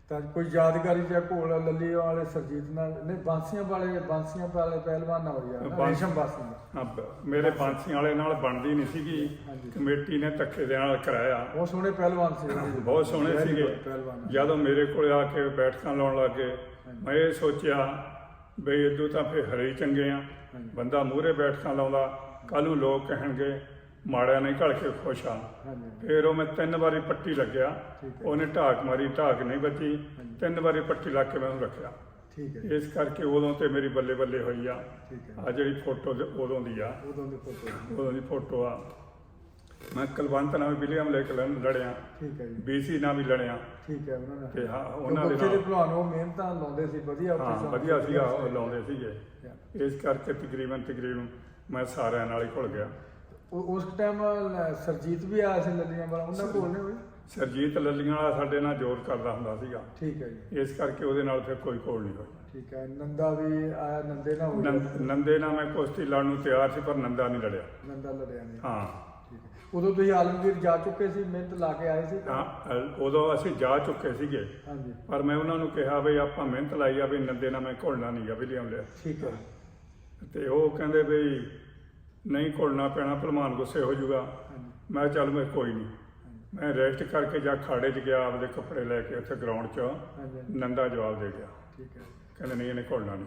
ਤਾਂ ਕੋਈ ਯਾਦਗਾਰੀ ਜਾਂ ਘੋਲ ਲੱਲੀ ਵਾਲੇ ਸਰਜੀਤ ਨਾਲ ਨਹੀਂ ਬਾਂਸੀਆਂ ਵਾਲੇ ਬਾਂਸੀਆਂ ਵਾਲੇ ਪਹਿਲਵਾਨ ਨਾਲ ਆ ਨਾ, ਬਾਂਸ- ਰੇਸ਼ਮ ਬਾਂਸੀ ਹਾਂ, ਬ- ਮੇਰੇ ਬਾਂਸੀਆਂ ਵਾਲੇ ਨਾਲ ਬਣਦੀ ਨਹੀਂ ਸੀਗੀ। ਕਮੇਟੀ ਨੇ ਧੱਕੇ ਦੇ ਨਾਲ ਕਰਾਇਆ ਬਹੁਤ ਸੋਹਣੇ ਪਹਿਲਵਾਨ ਸੀ ਉਹਦੇ। ਬਹੁਤ ਸੋਹਣੇ Very ਸੀਗੇ good ਪਹਿਲਵਾਨ ਜਦੋਂ ਮੇਰੇ ਕੋਲ ਆ ਕੇ ਬੈਠਕਾਂ ਲਾਉਣ ਲੱਗੇ। ਮੈਂ ਇਹ ਸੋਚਿਆ ਬਈ ਇਦੋਂ ਤਾਂ ਫੇ ਹਰੇ ਹੀ ਚੰਗੇ ਆ। ਬੰਦਾ ਮੂਹਰੇ ਬੈਠਕਾਂ ਲਾਉਂਦਾ ਕੱਲ ਨੂੰ ਲੋਕ ਕਹਿਣਗੇ ਮਾੜਿਆ ਨਹੀਂ ਘੜ ਕੇ ਖੁਸ਼ ਆ ਹਾਂਜੀ। ਫਿਰ ਉਹ ਮੈਂ ਤਿੰਨ ਵਾਰੀ ਪੱਟੀ ਲੱਗਿਆ। ਠੀਕ ਹੈ। ਉਹਨੇ ਢਾਕ ਮਾਰੀ ਢਾਕ ਨਹੀਂ ਹਾਂਜੀ। ਤਿੰਨ ਵਾਰੀ ਪੱਟੀ ਲਾ ਕੇ ਮੈਂ ਉਹਨੂੰ ਰੱਖਿਆ। ਠੀਕ ਹੈ ਜੀ, ਇਸ ਕਰਕੇ ਉਦੋਂ ਤੇ ਮੇਰੀ ਬੱਲੇ ਬੱਲੇ ਹੋਈ ਆ। ਠੀਕ ਹੈ। ਆ ਜਿਹੜੀ ਫੋਟੋ ਉਦੋਂ ਦੀ ਆ। ਉਦੋਂ ਦੀ ਫੋਟੋ ਉਦੋਂ ਦੀ ਫੋਟੋ ਆ। ਮੈਂ ਕਲਵੰਤ ਨਾਲ ਵੀ ਵਿਲੀਅਮ ਲੈ ਕੇ ਲੜ- ਲੜਿਆ। ਠੀਕ ਹੈ ਜੀ। ਬੀਸੀ ਨਾਲ ਵੀ ਲੜਿਆ। ਠੀਕ ਹੈ ਉਹਨਾਂ ਤੇ ਨਾਲ ਹਾਂ ਉਹਨਾਂ ਦੇ ਉੱਥੇ ਦੇ ਨਾਲ। ਭਲਵਾਨ ਉਹ ਮਿਹਨਤਾਂ ਲਾਉਂਦੇ ਸੀ ਵਧੀਆ ਉੱਥੇ ਹਾਂ ਵਧੀਆ ਸੀਗਾ ਉਹ। ਲਾਉਂਦੇ ਸੀਗੇ. ਇਸ ਕਰਕੇ ਤਕਰੀਬਨ ਤਕਰੀਬਨ ਮੈਂ ਸਾਰਿਆਂ ਨਾਲ ਹੀ ਘੁਲ ਗਿਆ। ਉਹ- ਉਸ ਟਾਈਮ ਸਰਜੀਤ ਵੀ ਆਇਆ ਸੀ ਲੱਲੀਆਂ ਵਾਲਾ ਉਹਨਾਂ ਕੋਲ ਨੇ ਹੋਈ ਸਰਜੀਤ ਲੱਲੀਆਂ ਵਾਲਾ ਸਾਡੇ ਨਾਲ ਜ਼ੋਰ ਕਰਦਾ ਹੁੰਦਾ ਸੀਗਾ। ਠੀਕ ਹੈ ਜੀ। ਇਸ ਕਰਕੇ ਉਹਦੇ ਨਾਲ ਫਿਰ ਕੋਈ ਕੋਲ ਨਹੀਂ ਹੋਈ ਠੀਕ ਹੈ ਨੰਦਾ ਵੀ ਆਇਆ ਨੰਦੇ ਨਾਲ ਹੋਈ ਨੰਦ- ਨੰਦੇ ਨਾਲ ਮੈਂ ਕੁਸ਼ਤੀ ਲੜਨ ਨੂੰ ਤਿਆਰ ਸੀ ਪਰ ਨੰਦਾ ਨਹੀਂ ਲੜਿਆ। ਨੰਦਾ ਲੜਿਆ ਨਹੀਂ। ਹਾਂ। ਠੀਕ ਹੈ। ਉਦੋਂ ਤੁਸੀਂ ਆਲਮਗੀਰ ਜਾ ਚੁੱਕੇ ਸੀ ਮਿਹਨਤ ਲਾ ਕੇ ਆਏ ਸੀ? ਹਾਂ, ਅ- ਉਦੋਂ ਅਸੀਂ ਜਾ ਚੁੱਕੇ ਸੀਗੇ। ਹਾਂਜੀ। ਪਰ ਮੈਂ ਉਹਨਾਂ ਨੂੰ ਕਿਹਾ ਵੀ ਆਪਾਂ ਮਿਹਨਤ ਲਾਈ ਆ ਵੀ ਨੰਦੇ ਨਾਲ ਮੈਂ ਘੁਲਣਾ ਨਹੀਂ ਗਾ ਵਿਲੀਅਮ ਲਿਆ ਠੀਕ ਹੈ। ਤੇ ਉਹ ਕਹਿੰਦੇ ਵੀ ਨਹੀਂ ਘੁਲਣਾ ਪੈਣਾ ਭਲਵਾਨ ਗੁੱਸੇ ਹੋ ਜਾਊਗਾ ਮੈਂ ਚੱਲ ਮੈਂ ਕੋਈ ਨਹੀਂ। ਮੈਂ ਰੈਸਟ ਕਰਕੇ ਜਾ ਖਾੜੇ 'ਚ ਗਿਆ ਆਪਦੇ ਕੱਪੜੇ ਲੈ ਕੇ ਉੱਥੇ ਗਰਾਊਂਡ 'ਚ। ਨੰਦਾ ਜਵਾਬ ਦੇ ਗਿਆ। ਠੀਕ ਹੈ। ਕਹਿੰਦੇ ਨਹੀਂ ਇਹਨੇ ਘੁਲਣਾ ਨਹੀਂ।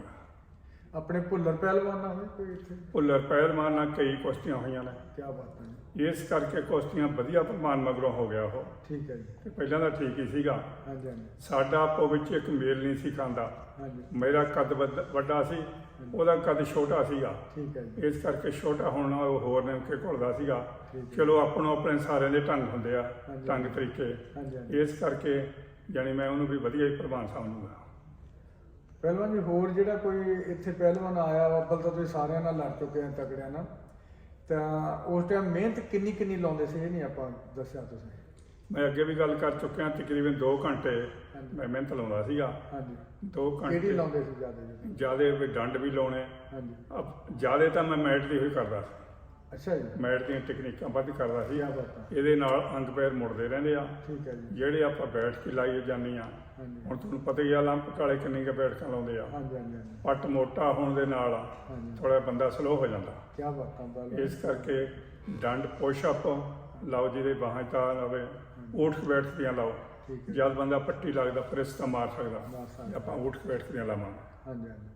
ਆਪਣੇ ਭੁੱਲਰ ਪਹਿਲਵਾਨ ਨਾਲ ਹੋਈ ਕੋਈ ਇੱਥੇ? ਭੁੱਲਰ ਪਹਿਲਵਾਨ ਨਾਲ ਕਈ ਕੁਸ਼ਤੀਆਂ ਹੋਈਆਂ ਨੇ। ਕੀ ਬਾਤ ਹੈ। ਇਸ ਕਰਕੇ ਕੁਸ਼ਤੀਆਂ ਵਧੀਆ ਭਲਵਾਨ ਮਗਰੋਂ ਹੋ ਗਿਆ ਉਹ। ਠੀਕ ਹੈ ਜੀ। ਤੇ ਪਹਿਲਾਂ ਤਾਂ ਠੀਕ ਹੀ ਸੀਗਾ। ਹਾਂਜੀ ਹਾਂਜੀ। ਸਾਡਾ ਆਪੋ ਵਿੱਚ ਇੱਕ ਮੇਲ ਨਹੀਂ ਸੀ ਖਾਂਦਾ। ਹਾਂਜੀ। ਮੇਰਾ ਕੱਦ ਵੱਡਾ ਸੀ? ਉਹਦਾ ਕੱਦ ਛੋਟਾ ਸੀਗਾ। ਠੀਕ ਹੈ ਜੀ। ਇਸ ਕਰਕੇ ਛੋਟਾ ਹੋਣ ਨਾਲ ਉਹ ਹੋਰ ਨੇ ਕੇ ਘੁਲਦਾ ਸੀਗਾ। ਚਲੋ ਆਪਣੋ ਆਪਣੇ ਸਾਰਿਆਂ ਦੇ ਢੰਗ ਹੁੰਦੇ ਆ। ਢੰਗ ਤਰੀਕੇ। ਇਸ ਕਰਕੇ ਜਾਣੀ ਮੈਂ ਉਹਨੂੰ ਵੀ ਵਧੀਆ ਹੀ ਪ੍ਰਵਾਨ ਸਮਝੂਗਾ। ਪਹਿਲਵਾਨ ਜੀ ਹੋਰ ਜਿਹੜਾ ਕੋਈ ਇੱਥੇ ਪਹਿਲਵਾਨ ਆਇਆ ਵਾ ਅੱਬਲ ਤਾਂ ਤੁਸੀਂ ਸਾਰਿਆਂ ਨਾਲ ਲੜ ਚੁੱਕੇ ਆ ਤਗੜਿਆਂ ਨਾਲ। ਤਾਂ ਉਸ ਟਾਈਮ ਮਿਹਨਤ ਕਿੰਨੀ ਕਿੰਨੀ ਲਾਉਂਦੇ ਸੀ ਇਹ ਨਹੀਂ ਆਪਾਂ ਦੱਸਿਆ ਤੁਸੀਂ? ਮੈਂ ਅੱਗੇ ਵੀ ਗੱਲ ਕਰ ਚੁੱਕਿਆ ਤਕਰੀਬਨ 2 ਘੰਟੇ। ਮੈਂ ਮਿਹਨਤ ਲਾਉਂਦਾ ਸੀਗਾ। ਹਾਂਜੀ। 2 ਕਿਹੜੀ ਘੰਟੇ ਲਾਉਂਦੇ ਸੀ ਜ਼ਿਆਦਾ ਜੀ ਜਿਆਦੇ ਵੀ ਡੰਡ ਵੀ ਲਾਉਣੇ। ਹਾਂਜੀ। ਜਿਆਦੇ ਤਾਂ ਮੈਂ ਮੈਟ ਦੀ ਹੋਈ ਕਰਦਾ ਸੀ। ਅੱਛਾ ਜੀ। ਮੈਟ ਦੀਆਂ ਟੈਕਨੀਕਾਂ ਵੱਧ ਕਰਦਾ ਸੀ। ਕੀ ਬਾਤ ਹੈ। ਇਹਦੇ ਨਾਲ ਅੰਗ ਪੈਰ ਮੁੜਦੇ ਰਹਿੰਦੇ ਆ। ਠੀਕ ਹੈ ਜੀ। ਜਿਹੜੇ ਆਪਾਂ ਬੈਠ ਕੇ ਲਾਈ ਜਾਂਦੀ ਆ। ਹਾਂਜੀ। ਹੁਣ ਤੁਹਾਨੂੰ ਪਤਾ ਹੀ ਆ ਲੰਪ ਵਾਲੇ ਕਿੰਨੀ ਕੁ ਬੈਠਕਾਂ ਲਾਉਂਦੇ ਆ। ਹਾਂਜੀ ਹਾਂਜੀ ਹਾਂਜੀ। ਪੱਟ ਮੋਟਾ ਹੋਣ ਦੇ ਨਾਲ ਹਾਂਜੀ। ਥੋੜਾ ਬੰਦਾ ਸਲੋ ਹੋ ਜਾਂਦਾ। ਕੀ ਬਾਤਾਂ ਪਹਿਲਵਾਨ ਇਸ ਕਰਕੇ ਡੰਡ ਪੁਸ਼ ਅਪ ਲਾਓ ਜਿਹਦੇ ਬਾਹਾਂ ਤਾਂ ਲਵੇ ਊਠ ਬੈਠ ਦੀਆਂ ਲਾਓ। ਠੀਕ ਹੈ ਜਦ ਬੰਦਾ ਪੱਟੀ ਲੱਗਦਾ ਫਿਰ ਇਸ ਤਾਂ ਮਾਰ ਸਕਦਾ। ਮਾਰ ਸਕਦਾ। ਜੇ ਆਪਾਂ ਊਠ ਬੈਠ ਦੀਆਂ ਲਾਵਾਂਗੇ। ਹਾਂਜੀ ਹਾਂਜੀ।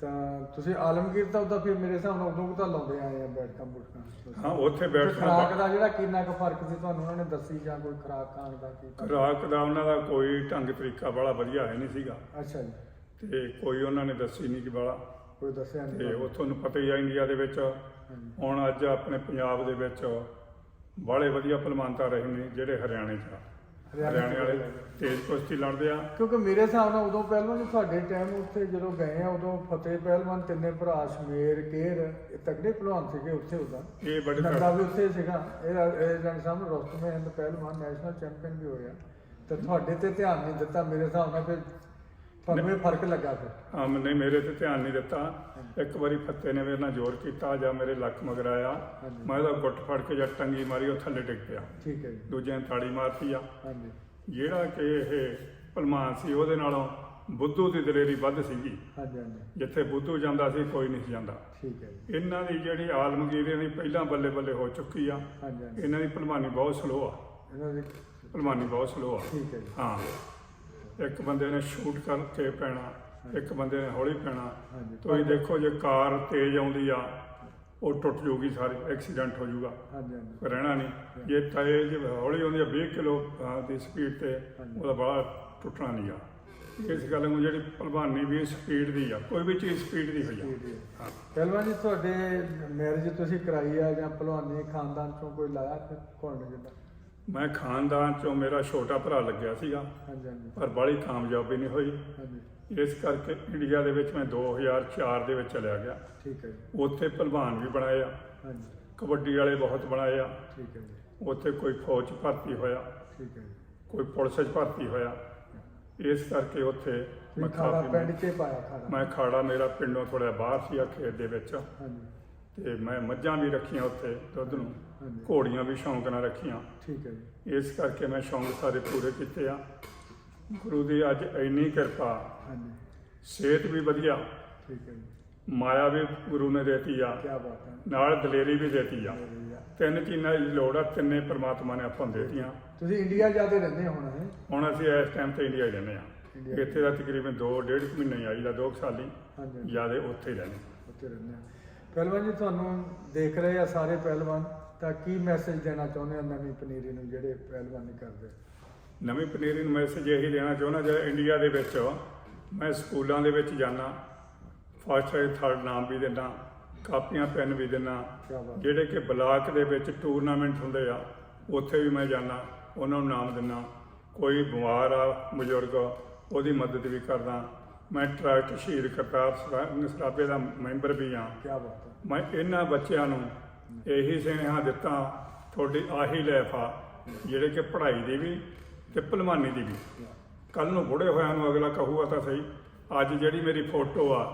ਤਾਂ ਤੁਸੀਂ ਆਲਮਗੀਰ ਤਾਂ ਫਿਰ ਮੇਰੇ ਹਿਸਾਬ ਨਾਲ ਉਦੋਂ ਕੁ ਤਾਂ ਲਾਉਂਦੇ ਆਏ ਆ ਬੈਠਕਾਂ ਬੁੱਠਕਾਂ ਹਾਂ ਉੱਥੇ ਬੈਠ ਖਰਾਕ ਦਾ ਜਿਹੜਾ ਕਿੰਨਾ ਕੁ ਫ਼ਰਕ ਸੀ ਤੁਹਾਨੂੰ ਉਹਨਾਂ ਨੇ ਦੱਸੀ ਜਾਂ ਕੋਈ ਖਰਾਕ ਖਾਣ ਦਾ ਕੀ? ਖੁਰਾਕ ਦਾ ਉਹਨਾਂ ਦਾ ਕੋਈ ਢੰਗ ਤਰੀਕਾ ਬੜਾ ਵਧੀਆ ਹੈ ਨਹੀਂ ਸੀਗਾ। ਅੱਛਾ ਜੀ। ਤੇ ਕੋਈ ਉਹਨਾਂ ਨੇ ਦੱਸੀ ਨਹੀਂ ਕਿ ਬੜਾ ਕੋਈ ਦੱਸਿਆ ਨਹੀਂ? ਤੇ ਉਹ ਤੁਹਾਨੂੰ ਪਤਾ ਹੀ ਆ ਇੰਡੀਆ ਦੇ ਵਿੱਚ। ਹੁਣ ਅੱਜ ਆਪਣੇ ਪੰਜਾਬ ਦੇ ਵਿੱਚ ਬਾਹਲੇ ਵਧੀਆ ਭਲਮਾਨਤਾ ਰਹੇ ਨੇ ਜਿਹੜੇ ਹਰਿਆਣੇ 'ਚ ਆ। ਹਰਿਆਣੇ ਵਾਲੇ। ਤੇਜ਼ ਕੁਸ਼ਤੀ ਲੜਦੇ ਆ। ਕਿਉਂਕਿ ਮੇਰੇ ਹਿਸਾਬ ਨਾਲ ਉਦੋਂ ਪਹਿਲਵਾਨ ਜੀ ਤੁਹਾਡੇ ਟਾਈਮ ਉੱਥੇ ਜਦੋਂ ਗਏ ਆ ਉਦੋਂ ਫਤਿਹ ਪਹਿਲਵਾਨ ਤਿੰਨੇ ਭਰਾ ਸ਼ਮੇਰ ਕੇਰ ਇਹ ਤਗੜੇ ਪਹਿਲਵਾਨ ਸੀਗੇ ਉੱਥੇ ਉਦੋਂ ਇਹ ਬੜੇ ਨੰਦਾ ਵੀ ਉੱਥੇ ਸੀਗਾ। ਇਹ ਇਹ ਜਨ ਸਾਹਮਣੇ ਰੋਸਤਮੇ ਹਿੰਦ ਪਹਿਲਵਾਨ ਨੈਸ਼ਨਲ ਚੈਂਪੀਅਨ ਵੀ ਹੋਇਆ ਤੇ ਤੁਹਾਡੇ ਤੇ ਧਿਆਨ ਨਹੀਂ ਦਿੱਤਾ ਮੇਰੇ ਹਿਸਾਬ ਨਾਲ ਫਿਰ ਤੁਹਾਨੂੰ ਇਹ ਫ਼ਰਕ ਲੱਗਾ ਫਿਰ? ਹਾਂ ਨਹੀਂ ਮੇਰੇ ਤੇ ਧਿਆਨ ਨਹੀਂ ਦਿੱਤਾ। ਇੱਕ ਵਾਰੀ ਫੱਤੇ ਨੇ ਮੇਰੇ ਨਾਲ ਜ਼ੋਰ ਕੀਤਾ ਜਾਂ ਮੇਰੇ ਲੱਕ ਮਗਰ ਆਇਆ। ਮੈਂ ਉਹਦਾ ਗੁੱਟ ਫੜ ਕੇ ਜਾਂ ਟੰਗੀ ਮਾਰੀ ਉਹ ਥੱਲੇ ਡਿੱਗ ਪਿਆ। ਠੀਕ ਹੈ ਜੀ। ਦੂਜਿਆਂ ਨੇ ਤਾੜੀ ਮਾਰਤੀ ਆ। ਹਾਂਜੀ। ਜਿਹੜਾ ਕਿ ਇਹ ਭਲਮਾਨ ਸੀ ਉਹਦੇ ਨਾਲੋਂ ਬੁੱਧੂ ਦੀ ਦਲੇਰੀ ਵੱਧ ਸੀਗੀ। ਹਾਂਜੀ ਹਾਂਜੀ। ਜਿੱਥੇ ਬੁੱਧੂ ਜਾਂਦਾ ਸੀ ਕੋਈ ਨਹੀਂ ਜਾਂਦਾ। ਠੀਕ ਹੈ ਜੀ। ਇਹਨਾਂ ਦੀ ਜਿਹੜੀ ਆਲਮਗੀਰ ਦੀ ਪਹਿਲਾਂ ਬੱਲੇ ਬੱਲੇ ਹੋ ਚੁੱਕੀ ਆ। ਹਾਂਜੀ ਹਾਂਜੀ। ਇਹਨਾਂ ਦੀ ਭਲਮਾਨੀ ਬਹੁਤ ਸਲੋ ਆ। ਇਹਨਾਂ ਦੀ ਭਲਮਾਨੀ ਬਹੁਤ ਸਲੋ ਆ। ਠੀਕ ਹੈ ਜੀ। ਹਾਂ। ਇੱਕ ਬੰਦੇ ਨੇ ਸ਼ੂਟ ਕਰਕੇ ਪੈਣਾ ਇੱਕ ਬੰਦੇ ਨੇ ਹੌਲੀ ਪੈਣਾ। ਹਾਂਜੀ। ਤੁਸੀਂ ਦੇਖੋ ਜੇ ਕਾਰ ਤੇਜ਼ ਆਉਂਦੀ ਆ ਉਹ ਟੁੱਟ ਜਾਊਗੀ ਸਾਰੀ ਐਕਸੀਡੈਂਟ ਹੋ ਜਾਊਗਾ। ਹਾਂਜੀ ਹਾਂਜੀ। ਰਹਿਣਾ ਨਹੀਂ। ਜੇ ਤੇਜ਼ ਹੌਲੀ ਆਉਂਦੀ ਆ 20 ਕਿਲੋ ਦੀ ਸਪੀਡ ਤੇ। ਉਹਦਾ ਬੜਾ ਟੁੱਟਣਾ ਨਹੀਂ ਆ। ਇਸ ਗੱਲ ਨੂੰ ਜਿਹੜੀ ਭਲਵਾਨੀ ਵੀ ਸਪੀਡ ਦੀ ਆ ਕੋਈ ਵੀ ਚੀਜ਼ ਸਪੀਡ ਦੀ ਹੋਈ ਆ। ਠੀਕ ਹੈ ਹਾਂ। ਪਹਿਲਵਾਨ ਜੀ ਤੁਹਾਡੇ ਮੈਰਿਜ ਤੁਸੀਂ ਕਰਾਈ ਆ ਜਾਂ ਭਲਵਾਨੀ ਖਾਨਦਾਨ ਚੋਂ ਕੋਈ ਲਾਇਆ ਕੋਣ ਜਿੱਦਾਂ ਮੈਂ ਖਾਨਦਾਨ ਚੋਂ ਮੇਰਾ ਛੋਟਾ ਭਰਾ ਲੱਗਿਆ ਸੀਗਾ। ਹਾਂਜੀ ਹਾਂਜੀ। ਪਰ ਬੜੀ ਕਾਮਯਾਬੀ ਨਹੀਂ ਹੋਈ। ਹਾਂਜੀ। ਇਸ ਕਰਕੇ ਇੰਡੀਆ ਦੇ ਵਿੱਚ ਮੈਂ 2004 ਦੇ ਵਿੱਚ ਚਲਿਆ ਗਿਆ। ਠੀਕ ਹੈ ਜੀ। ਉੱਥੇ ਭਲਵਾਨ ਵੀ ਬਣਾਏ ਆ। ਹਾਂਜੀ। ਕਬੱਡੀ ਵਾਲੇ ਬਹੁਤ ਬਣਾਏ ਆ। ਠੀਕ ਹੈ ਜੀ। ਉੱਥੇ ਕੋਈ ਫੌਜ 'ਚ ਭਰਤੀ ਹੋਇਆ। ਠੀਕ ਹੈ ਜੀ। ਕੋਈ ਪੁਲਿਸ 'ਚ ਭਰਤੀ ਹੋਇਆ। ਇਸ ਕਰਕੇ ਉੱਥੇ ਮੈਂ ਖਾੜਾ ਕਾਫੀ ਪਿੰਡ 'ਚ ਹੀ ਪਾਇਆ ਖਾੜਾ। ਮੈਂ ਖਾੜਾ ਮੇਰਾ ਪਿੰਡੋਂ ਥੋੜਾ ਬਾਹਰ ਸੀ ਆ ਖੇਤ ਦੇ ਵਿੱਚ। ਹਾਂਜੀ। ਤੇ ਮੈਂ ਮੱਝਾਂ ਵੀ ਰੱਖੀਆਂ ਉੱਥੇ ਦੁੱਧ ਨੂੰ। ਘੋੜੀਆਂ ਵੀ ਸ਼ੌਂਕ ਨਾਲ ਰੱਖੀਆਂ। ਠੀਕ ਹੈ ਜੀ। ਇਸ ਕਰਕੇ ਮੈਂ ਸ਼ੌਂਕ ਸਾਰੇ ਪੂਰੇ ਕੀਤੇ ਆ। ਗੁਰੂ ਦੀ ਅੱਜ ਇੰਨੀ ਕਿਰਪਾ। ਹਾਂਜੀ। ਸਿਹਤ ਵੀ ਵਧੀਆ। ਠੀਕ ਹੈ ਜੀ। ਮਾਇਆ ਵੀ ਗੁਰੂ ਨੇ ਦੇਤੀ ਆ। ਕੀ ਬਾਤ ਹੈ। ਨਾਲ ਦਲੇਰੀ ਵੀ ਦੇਤੀ ਆ। ਤਿੰਨ ਚੀਜ਼ਾਂ ਦੀ ਲੋੜ ਆ ਤਿੰਨੇ ਪ੍ਰਮਾਤਮਾ ਨੇ ਆਪਾਂ ਦੇਤੀਆਂ। ਤੁਸੀਂ ਇੰਡੀਆ ਜਾਂਦੇ ਰਹਿੰਦੇ ਹੋ ਹੁਣ ਹੈਂ? ਹੁਣ ਅਸੀਂ ਇਸ ਟਾਈਮ ਤੇ ਇੰਡੀਆ ਹੀ ਰਹਿੰਦੇ ਆ। ਇੱਥੇ ਦਾ ਤਕਰੀਬਨ 2 ਡੇਢ ਕੁ ਮਹੀਨੇ ਹੀ ਆਈਦਾ 2 ਸਾਲੀ ਹਾਂਜੀ ਹਾਂਜੀ, ਜ਼ਿਆਦਾ ਉੱਥੇ ਹੀ ਰਹਿੰਦੇ। ਉੱਥੇ ਰਹਿੰਦੇ ਆ। ਪਹਿਲਵਾਨ ਜੀ ਤੁਹਾਨੂੰ ਦੇਖ ਰਹੇ ਆ ਸਾਰੇ ਪਹਿਲਵਾਨ। ਤਾਂ ਕੀ ਮੈਸੇਜ ਦੇਣਾ ਚਾਹੁੰਦੇ ਹੋ ਨਵੀਂ ਪਨੀਰੀ ਨੂੰ ਜਿਹੜੇ ਪਹਿਲਵਾਨੀ ਕਰਦੇ? ਨਵੀਂ ਪਨੀਰੀ ਨੂੰ ਮੈਸੇਜ ਇਹੀ ਦੇਣਾ ਚਾਹੁੰਦਾ ਜੇ ਇੰਡੀਆ ਦੇ ਵਿੱਚ ਮੈਂ ਸਕੂਲਾਂ ਦੇ ਵਿੱਚ ਜਾਣਾ ਫਸਟ ਤੇ ਥਰਡ ਨਾਮ ਵੀ ਦਿੰਦਾ ਕਾਪੀਆਂ ਪੈਨ ਵੀ ਦਿੰਦਾ। ਜਿਹੜੇ ਕਿ ਬਲਾਕ ਦੇ ਵਿੱਚ ਟੂਰਨਾਮੈਂਟ ਹੁੰਦੇ ਆ ਉੱਥੇ ਵੀ ਮੈਂ ਜਾਣਾ ਉਹਨਾਂ ਨੂੰ ਨਾਮ ਦਿੰਦਾ। ਕੋਈ ਬਿਮਾਰ ਆ ਬਜ਼ੁਰਗ ਉਹਦੀ ਮਦਦ ਵੀ ਕਰਦਾ। ਮੈਂ ਟਰਸਟ ਸ਼ਹੀਦ ਕਰਤਾਰ ਸਿੰਘ ਸਰਾਭੇ ਦਾ ਮੈਂਬਰ ਵੀ ਆ। ਕੀ ਬਾਤ ਹੈ ਮੈਂ ਇਹਨਾਂ ਬੱਚਿਆਂ ਨੂੰ ਇਹੀ ਸੁਨੇਹਾ ਦਿੱਤਾ ਤੁਹਾਡੀ ਆਹੀ ਲੈਫ ਆ ਜਿਹੜੇ ਕਿ ਪੜ੍ਹਾਈ ਦੀ ਵੀ ਤੇ ਭਲਵਾਨੀ ਦੀ ਵੀ। ਕੱਲ ਨੂੰ ਬੁੜੇ ਹੋਇਆਂ ਨੂੰ ਅਗਲਾ ਕਹੂਗਾ ਤਾਂ ਸਹੀ ਅੱਜ ਜਿਹੜੀ ਮੇਰੀ ਫੋਟੋ ਆ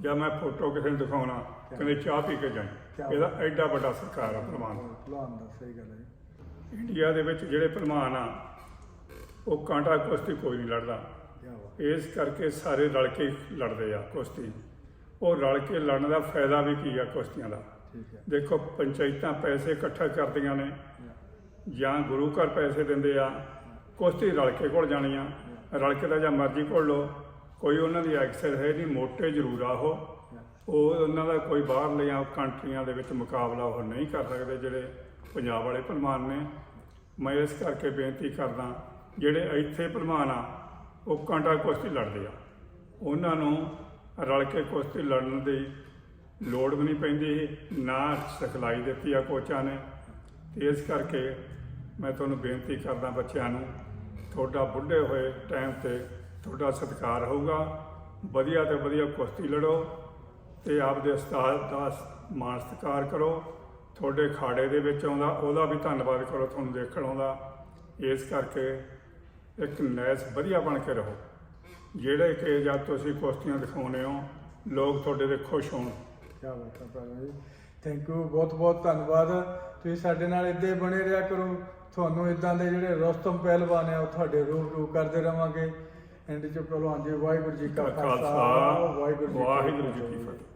ਜਾਂ ਮੈਂ ਫੋਟੋ ਕਿਸੇ ਨੂੰ ਦਿਖਾਉਣਾ ਕਹਿੰਦੇ ਚਾਹ ਪੀ ਕੇ ਜਾਈ। ਇਹਦਾ ਐਡਾ ਵੱਡਾ ਸਰਕਾਰ ਆ ਭਲਵਾਨ। ਦਾ। ਭਲਵਾਨ ਦਾ ਸਹੀ ਗੱਲ ਹੈ। ਇੰਡੀਆ ਦੇ ਵਿੱਚ ਜਿਹੜੇ ਭਲਵਾਨ ਆ ਉਹ ਕਾਂਟਾ ਕੁਸ਼ਤੀ ਕੋਈ ਨਹੀਂ ਲੜਦਾ। ਇਸ ਕਰਕੇ ਸਾਰੇ ਰਲ ਕੇ ਲੜਦੇ ਆ ਕੁਸ਼ਤੀ। ਉਹ ਰਲ ਕੇ ਲੜਨ ਦਾ ਫਾਇਦਾ ਵੀ ਕੀ ਆ ਕੁਸ਼ਤੀਆਂ ਦਾ? ਦੇਖੋ, ਪੰਚਾਇਤਾਂ ਪੈਸੇ ਇਕੱਠਾ ਕਰਦੀਆਂ ਨੇ, ਜਾਂ ਗੁਰੂ ਘਰ ਪੈਸੇ ਦਿੰਦੇ ਆ, ਕੁਸ਼ਤੀ ਰਲਕੇ ਕੋਲ ਜਾਣੀਆਂ ਰਲ ਕੇ ਦਾ ਜਾਂ ਮਰਜ਼ੀ ਕੋਲ ਲੋ ਕੋਈ ਉਹਨਾਂ ਦੀ ਐਕਸਰ ਹੈ ਨਹੀਂ, ਮੋਟੇ ਜ਼ਰੂਰ ਆ ਉਹ। ਉਹ ਉਹਨਾਂ ਦਾ ਕੋਈ ਬਾਹਰਲੀਆਂ ਕੰਟਰੀਆਂ ਦੇ ਵਿੱਚ ਮੁਕਾਬਲਾ ਉਹ ਨਹੀਂ ਕਰ ਸਕਦੇ, ਜਿਹੜੇ ਪੰਜਾਬ ਵਾਲੇ ਭਲਵਾਨ ਨੇ। ਮੈਂ ਇਸ ਕਰਕੇ ਬੇਨਤੀ ਕਰਦਾ, ਜਿਹੜੇ ਇੱਥੇ ਭਲਵਾਨ ਆ, ਉਹ ਕਾਂਟਾ ਕੁਸ਼ਤੀ ਲੜਦੇ ਆ। ਉਹਨਾਂ ਨੂੰ ਰਲ ਕੇ ਕੁਸ਼ਤੀ ਲੜਨ ਦੀ ਲੋੜ ਵੀ ਨਹੀਂ ਪੈਂਦੀ ਨਾ ਸਿਖਲਾਈ ਦਿੱਤੀ ਆ ਕੋਚਾਂ ਨੇ। ਤੇ ਇਸ ਕਰਕੇ ਮੈਂ ਤੁਹਾਨੂੰ ਬੇਨਤੀ ਕਰਦਾ ਬੱਚਿਆਂ ਨੂੰ, ਤੁਹਾਡਾ ਬੁੱਢੇ ਹੋਏ ਟਾਈਮ ਤੇ ਤੁਹਾਡਾ ਸਤਿਕਾਰ ਹੋਊਗਾ। ਵਧੀਆ ਤੇ ਵਧੀਆ ਕੁਸ਼ਤੀ ਲੜੋ ਤੇ ਆਪਦੇ ਉਸਤਾਦ ਦਾ ਮਾਣ ਸਤਿਕਾਰ ਕਰੋ। ਤੁਹਾਡੇ ਖਾੜੇ ਦੇ ਵਿੱਚ ਆਉਂਦਾ, ਉਹਦਾ ਵੀ ਧੰਨਵਾਦ ਕਰੋ, ਤੁਹਾਨੂੰ ਦੇਖਣ ਆਉਂਦਾ। ਇਸ ਕਰਕੇ ਇੱਕ ਨੈਸ ਵਧੀਆ ਬਣ ਕੇ ਰਹੋ। ਜਿਹੜੇ ਕਿ ਜਦ ਤੁਸੀਂ ਕੁਸ਼ਤੀਆਂ ਦਿਖਾਉਂਦੇ ਹੋ, ਲੋਕ ਤੁਹਾਡੇ 'ਤੇ ਖੁਸ਼ ਹੋਣ। ਕੀ ਬਾਤ ਹੈ ਪਹਿਲਵਾਨ ਜੀ। ਥੈਂਕ ਯੂ ਬਹੁਤ ਬਹੁਤ ਧੰਨਵਾਦ। ਤੁਸੀਂ ਸਾਡੇ ਨਾਲ ਇੱਦਾਂ ਬਣੇ ਰਿਹਾ ਕਰੋ। ਤੁਹਾਨੂੰ ਇਦਾਂ ਦੇ ਜਿਹੜੇ ਰੋਸਤਮ ਪਹਿਲਵਾਨ ਆ ਉਹ ਤੁਹਾਡੇ ਰੂਬਰੂ ਕਰਦੇ ਰਵਾਂਗੇ। ਐਂਡ ਚ ਪਹਿਲਵਾਨ ਜੀ ਵਾਹਿਗੁਰੂ ਜੀ ਕਾ ਖਾਲਸਾ। ਵਾਹਿਗੁਰੂ ਜੀ ਕੀ ਜੀ ਫਤਿਹ।